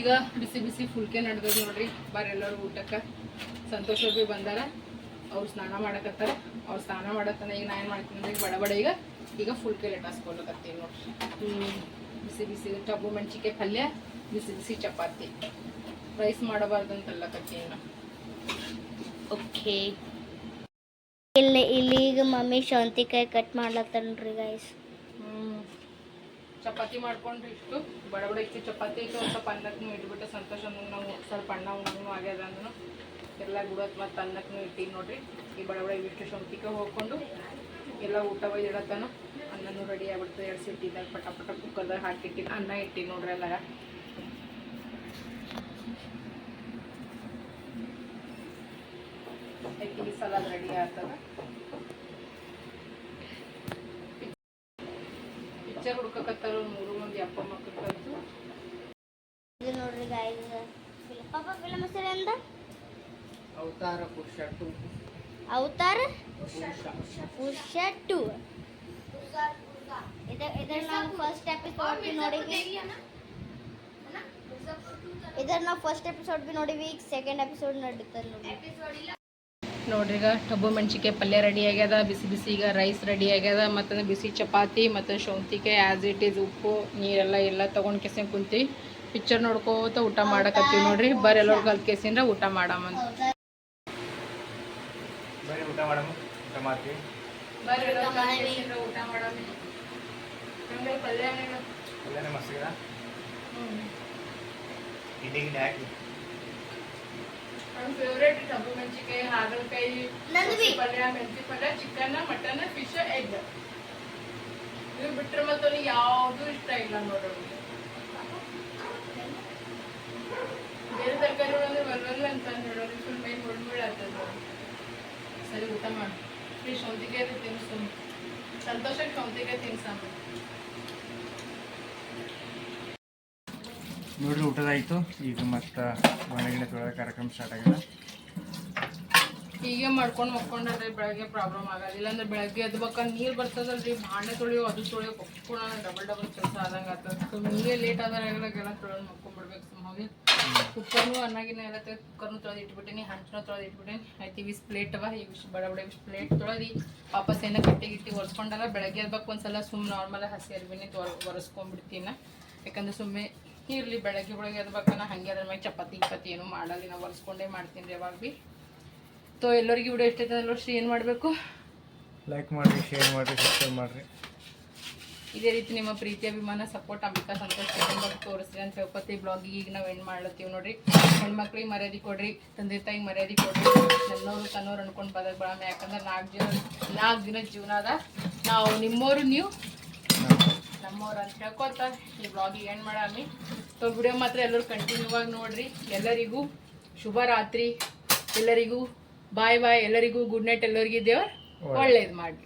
[SPEAKER 1] ಈಗ ಬಿಸಿ ಬಿಸಿ ಫುಲ್ಕೆ ನಡೆದದ ನೋಡ್ರಿ. ಬಾರಿ ಎಲ್ಲರೂ ಊಟಕ್ಕೆ ಸಂತೋಷ ಭೀ ಬಂದಾರ. ಅವ್ರು ಸ್ನಾನ ಮಾಡಕತ್ತಾರ. ಅವ್ರು ಸ್ನಾನ ಮಾಡತ್ತನ ಈಗ ನಾ ಏನು ಮಾಡ್ತೀನಿ ಅಂದ್ರೆ ಈಗ ಬಡ ಬಡ ಈಗ ಈಗ ಫುಲ್ಕೆ ಲೆಟಾಸ್ಕೊಳಕತ್ತೀನಿ ನೋಡ್ರಿ. ಬಿಸಿ ಬಿಸಿ ಟಬ್ಬು ಮೆಣಸಿಕೆ ಪಲ್ಯ ಬಿಸಿ ಬಿಸಿ ಚಪಾತಿ. ರೈಸ್ ಮಾಡಬಾರ್ದು ಅಂತಲ್ಲಕತ್ತೀನಿ ನಾ
[SPEAKER 3] ಓಕೆ ಇಲ್ಲಿ ಇಲ್ಲಿ ಈಗ ಮಮ್ಮಿ ಶಾಂತಿಕಾಯಿ ಕಟ್ ಮಾಡ್ಲತ್ತನ್ರಿ ಗೈಸ್.
[SPEAKER 1] ಚಪಾತಿ ಮಾಡ್ಕೊಂಡ್ರಿ ಇಷ್ಟು. ಬಡ ಬಡ ಇಷ್ಟು ಚಪಾತಿ ಇತ್ತು ಸ್ವಲ್ಪ ಅನ್ನಕ್ಕೂ ಇಟ್ಬಿಟ್ಟು ಸಂತೋಷ ನಾವು ಸ್ವಲ್ಪ ಅಣ್ಣ ಉಣ್ಣು ಆಗ್ಯದ ಅಂದ್ರೂ ಎಲ್ಲ ಗುಡತ್ ಮತ್ತು ಅನ್ನಕ್ಕೂ ಇಟ್ಟಿವಿ ನೋಡ್ರಿ. ಈ ಬಡ ಬಡ ಇವಿಷ್ಟು ಶಾಂತಿಕಾಯಿ ಹೋಗ್ಕೊಂಡು ಎಲ್ಲ ಊಟ ಒಯ್ದಿಡತ್ತನು. ಅನ್ನನೂ ರೆಡಿ ಆಗ್ಬಿಡ್ತದೆ ಎರಡು ಸಿಟ್ಟಿದಾಗ ಪಟ ಪಟ ಕುಕ್ಕರ್ದಾಗ ಹಾಕಿಟ್ಟಿ, ಅನ್ನ ಇಟ್ಟಿ ನೋಡ್ರಿ ಎಲ್ಲ ಈ ಸಲಾದ್ ರೆಡಿ ಆಗ್ತದ. ಪಿಕ್ಚರ್ ಹುಡ್ಕಕತ್ತಾರ ಮೂರು ಮಂದಿ ಅಪ್ಪ ಮಕ್ಕಳು ಕಲಿತು.
[SPEAKER 3] ಇದು ನೋಡ್ರಿ ಗೈಸ್ ಪಾಪ ಫಿಲಮ್ ಹೆಸರು ಎಂದ
[SPEAKER 1] ಅವತಾರ ಪುರುಷ ಟು.
[SPEAKER 3] ಅವತಾರ?
[SPEAKER 1] ಪುರುಷ.
[SPEAKER 3] ಪುರುಷ ಟು. ಇದರ ನಾವು ಫಸ್ಟ್ ಎಪಿಸೋಡ್ ಬಿ ನೋಡಿವಿ ಇದರ ನಾವು ಫಸ್ಟ್ ಎಪಿಸೋಡ್ ಬಿ ನೋಡಿ ಈಗ ಸೆಕೆಂಡ್ ಎಪಿಸೋಡ್ ನಡೀತದೆ ನೋಡಿ
[SPEAKER 1] ನೋಡ್ರಿ ಈಗ ಟಬ್ಬು ಮೆಣಸಿಕೆ ಪಲ್ಯ ರೆಡಿ ಆಗ್ಯದ ಬಿಸಿ ಬಿಸಿ ಈಗ ರೈಸ್ ರೆಡಿ ಆಗ್ಯದ ಮತ್ತೆ ಬಿಸಿ ಚಪಾತಿ ಮತ್ತು ಶೌಂತಿಗೆ ಆ್ಯಸ್ ಇಟ್ ಈಸ್ ಉಪ್ಪು ನೀರೆಲ್ಲ ಎಲ್ಲ ತೊಗೊಂಡು ಕೆಸಿನ ಕುಂತಿ ಪಿಕ್ಚರ್ ನೋಡ್ಕೋತ ಊಟ ಮಾಡಕತ್ತೀವಿ ನೋಡ್ರಿ ಬರ್ರಿ ಎಲ್ಲರೂ ಕಲ್ ಕೇಸಿಂದ್ರೆ ಊಟ ಮಾಡಾಮಂತ
[SPEAKER 4] ಊಟ
[SPEAKER 1] ನನ್ನ ಫೇವ್ರೇಟ್ ಡಬ್ಬು ಮೆಣಸಿಕಾಯಿ ಹಾಗಲಕಾಯಿ. ಪಲ್ಯ ಮೆಂತಿ ಪಲ್ಯ ಚಿಕನ್ ಮಟನ್ ಫಿಶ್ ಎಗ್ ಇವು ಬಿಟ್ರೆ ಮತ್ತೆ ಅವ್ನಿಗೆ ಯಾವುದು ಇಷ್ಟ ಇಲ್ಲ ನೋಡೋರು ಬೇರೆ ತರಕಾರಿ ಅಂದ್ರೆ ಬರಲ್ಲ ಅಂತ ಹೇಳೋರು ಫುಲ್ ಮೈ ಮುಳ್ಮುಳ್ ಆಗ್ತದೆ ಸರಿ ಊಟ ಮಾಡಿ. ಈ ಸೌಂತಿಗೆ ತಿನ್ಸು. ಸಂತೋಷಕ್ಕೆ ಸೌಂತಿಗೆ ತಿನ್ಸಮ್ಮ
[SPEAKER 4] ನೋಡ್ರಿ, ಊಟದಾಯ್ತು. ಈಗ ಮತ್ತೆ ಮನೆಗಿನ ತೊಳೆದ ಕಾರ್ಯಕ್ರಮ ಸ್ಟಾರ್ಟ್ ಆಗಿದೆ.
[SPEAKER 1] ಹೀಗೆ ಮಾಡ್ಕೊಂಡು ಮಕ್ಕೊಂಡ್ರೆ ಬೆಳಗ್ಗೆ ಪ್ರಾಬ್ಲಮ್ ಆಗಲ್ಲ. ಇಲ್ಲಾಂದ್ರೆ ಬೆಳಗ್ಗೆ ಎದ್ಬೇಕಂದ್ರೆ ನೀರು ಬರ್ತದಲ್ರಿ, ಭಾಂಡೆ ತೊಳೆಯೋ, ಅದು ತೊಳೆಯೋ ಒಪ್ಕೊಂಡು ಡಬಲ್ ಡಬಲ್ ಕೆಲಸ ಆದಂಗೆ ಆಗ್ತದೆ. ಸೊ ನೀವೇ ಲೇಟ್ ಆದಾಗೆಲ್ಲ ತೊಳೆದು ಮಕ್ಕೊಂಡ್ಬಿಡ್ಬೇಕು ಸುಮ್ಮನೆ ಕುಕ್ಕರ್ನು ಅನ್ನಾಗಿನ ಎಲ್ಲ ತೆಗೆದು ಕುಕ್ಕರ್ನು ತೊಳೆದು ಇಟ್ಬಿಟ್ಟಿನಿ, ಹಂಚನ ತೊಳೆದು ಇಟ್ಬಿಟ್ಟಿನಿ. ಆಯ್ತು ಇವಿಸ್ ಪ್ಲೇಟ್ ಅವ ಇವಿಸ್ ಬಡ ಬಡ ಇಷ್ಟು ಪ್ಲೇಟ್ ತೊಳೆದು, ವಾಪಸ್ ಏನೋ ಕಟ್ಟಿ ಗಿಟ್ಟಿ ಒರೆಸ್ಕೊಂಡಲ್ಲ, ಬೆಳಗ್ಗೆ ಎದ್ಬೇಕು ಒಂದ್ಸಲ ಸುಮ್ಮನೆ ನಾರ್ಮಲ್ ಹಸಿ ಅರಿವಿನಿ ಒರೆಸ್ಕೊಂಡ್ಬಿಡ್ತೀನಿ. ಯಾಕಂದ್ರೆ ಸುಮ್ಮನೆ ಇರಲಿ ಬೆಳಗ್ಗೆ ಬೆಳಗ್ಗೆ ನಾ ಹಂಗೆ ಅದ್ರ ಮೇಲೆ ಚಪಾತಿ ಇಪ್ಪತ್ತಿ ಏನು ಮಾಡಲ್ಲ ನಾವು ಒರೆಸ್ಕೊಂಡೇ ಮಾಡ್ತೀನಿ ರೀ ಯಾವಾಗ ಭೀ. ತೋ ಎಲ್ಲರಿಗೂ ವಿಡಿಯೋ ಇಷ್ಟ ಆಯ್ತು ಶ್ರೀ ಏನು ಮಾಡಬೇಕು.
[SPEAKER 4] ಲೈಕ್ ಮಾಡಿರಿ ಶೇರ್ ಮಾಡಿರಿ ಸಬ್ಸ್ಕ್ರೈಬ್ ಮಾಡಿರಿ.
[SPEAKER 1] ಇದೇ ರೀತಿ ನಿಮ್ಮ ಪ್ರೀತಿ ಅಭಿಮಾನ ಸಪೋರ್ಟ್ ಅಂಬಿಕಾ ಸಂತೋಷ ಕುಟುಂಬ ತೋರಿಸ್ರಿ ಅಂತ ಹೇಳ್ಕೊತಿ ಬ್ಲಾಗಿಗೆ ಈಗ ನಾವು ಎಂಡ್ ಮಾಡ್ಲತ್ತೀವಿ ನೋಡ್ರಿ. ಹೆಣ್ಮಕ್ಳಿಗೆ ಮರ್ಯಾದೆ ಕೊಡ್ರಿ ತಂದೆ ತಾಯಿಗೆ ಮರ್ಯಾದೆ ಕೊಡ್ರಿ. ಎಲ್ಲರೂ ತನ್ನೋರು ಅನ್ಕೊಂಡು ಬದಕ್ ಯಾಕಂದ್ರೆ ನಾಲ್ಕು ಜನ ನಾಲ್ಕು ದಿನ ಜೀವನ ಅದ. ನಾವು ನಿಮ್ಮೋರು ನೀವು ನಮ್ಮವ್ರು ಅಂತ ಹೇಳ್ಕೊತ ಈ ಬ್ಲಾಗಿಗೆ ಏನ್ ಮಾಡಾಮಿ ಸೊ ವಿಡಿಯೋ ಮಾತ್ರ ಎಲ್ಲರೂ ಕಂಟಿನ್ಯೂ ಆಗಿ ನೋಡ್ರಿ. ಎಲ್ಲರಿಗೂ ಶುಭ ರಾತ್ರಿ. ಎಲ್ಲರಿಗೂ ಬಾಯ್ ಬಾಯ್ ಎಲ್ಲರಿಗೂ ಗುಡ್ ನೈಟ್ ಎಲ್ಲರಿಗೂ ದೇವ್ರ ಒಳ್ಳೇದು ಮಾಡಿ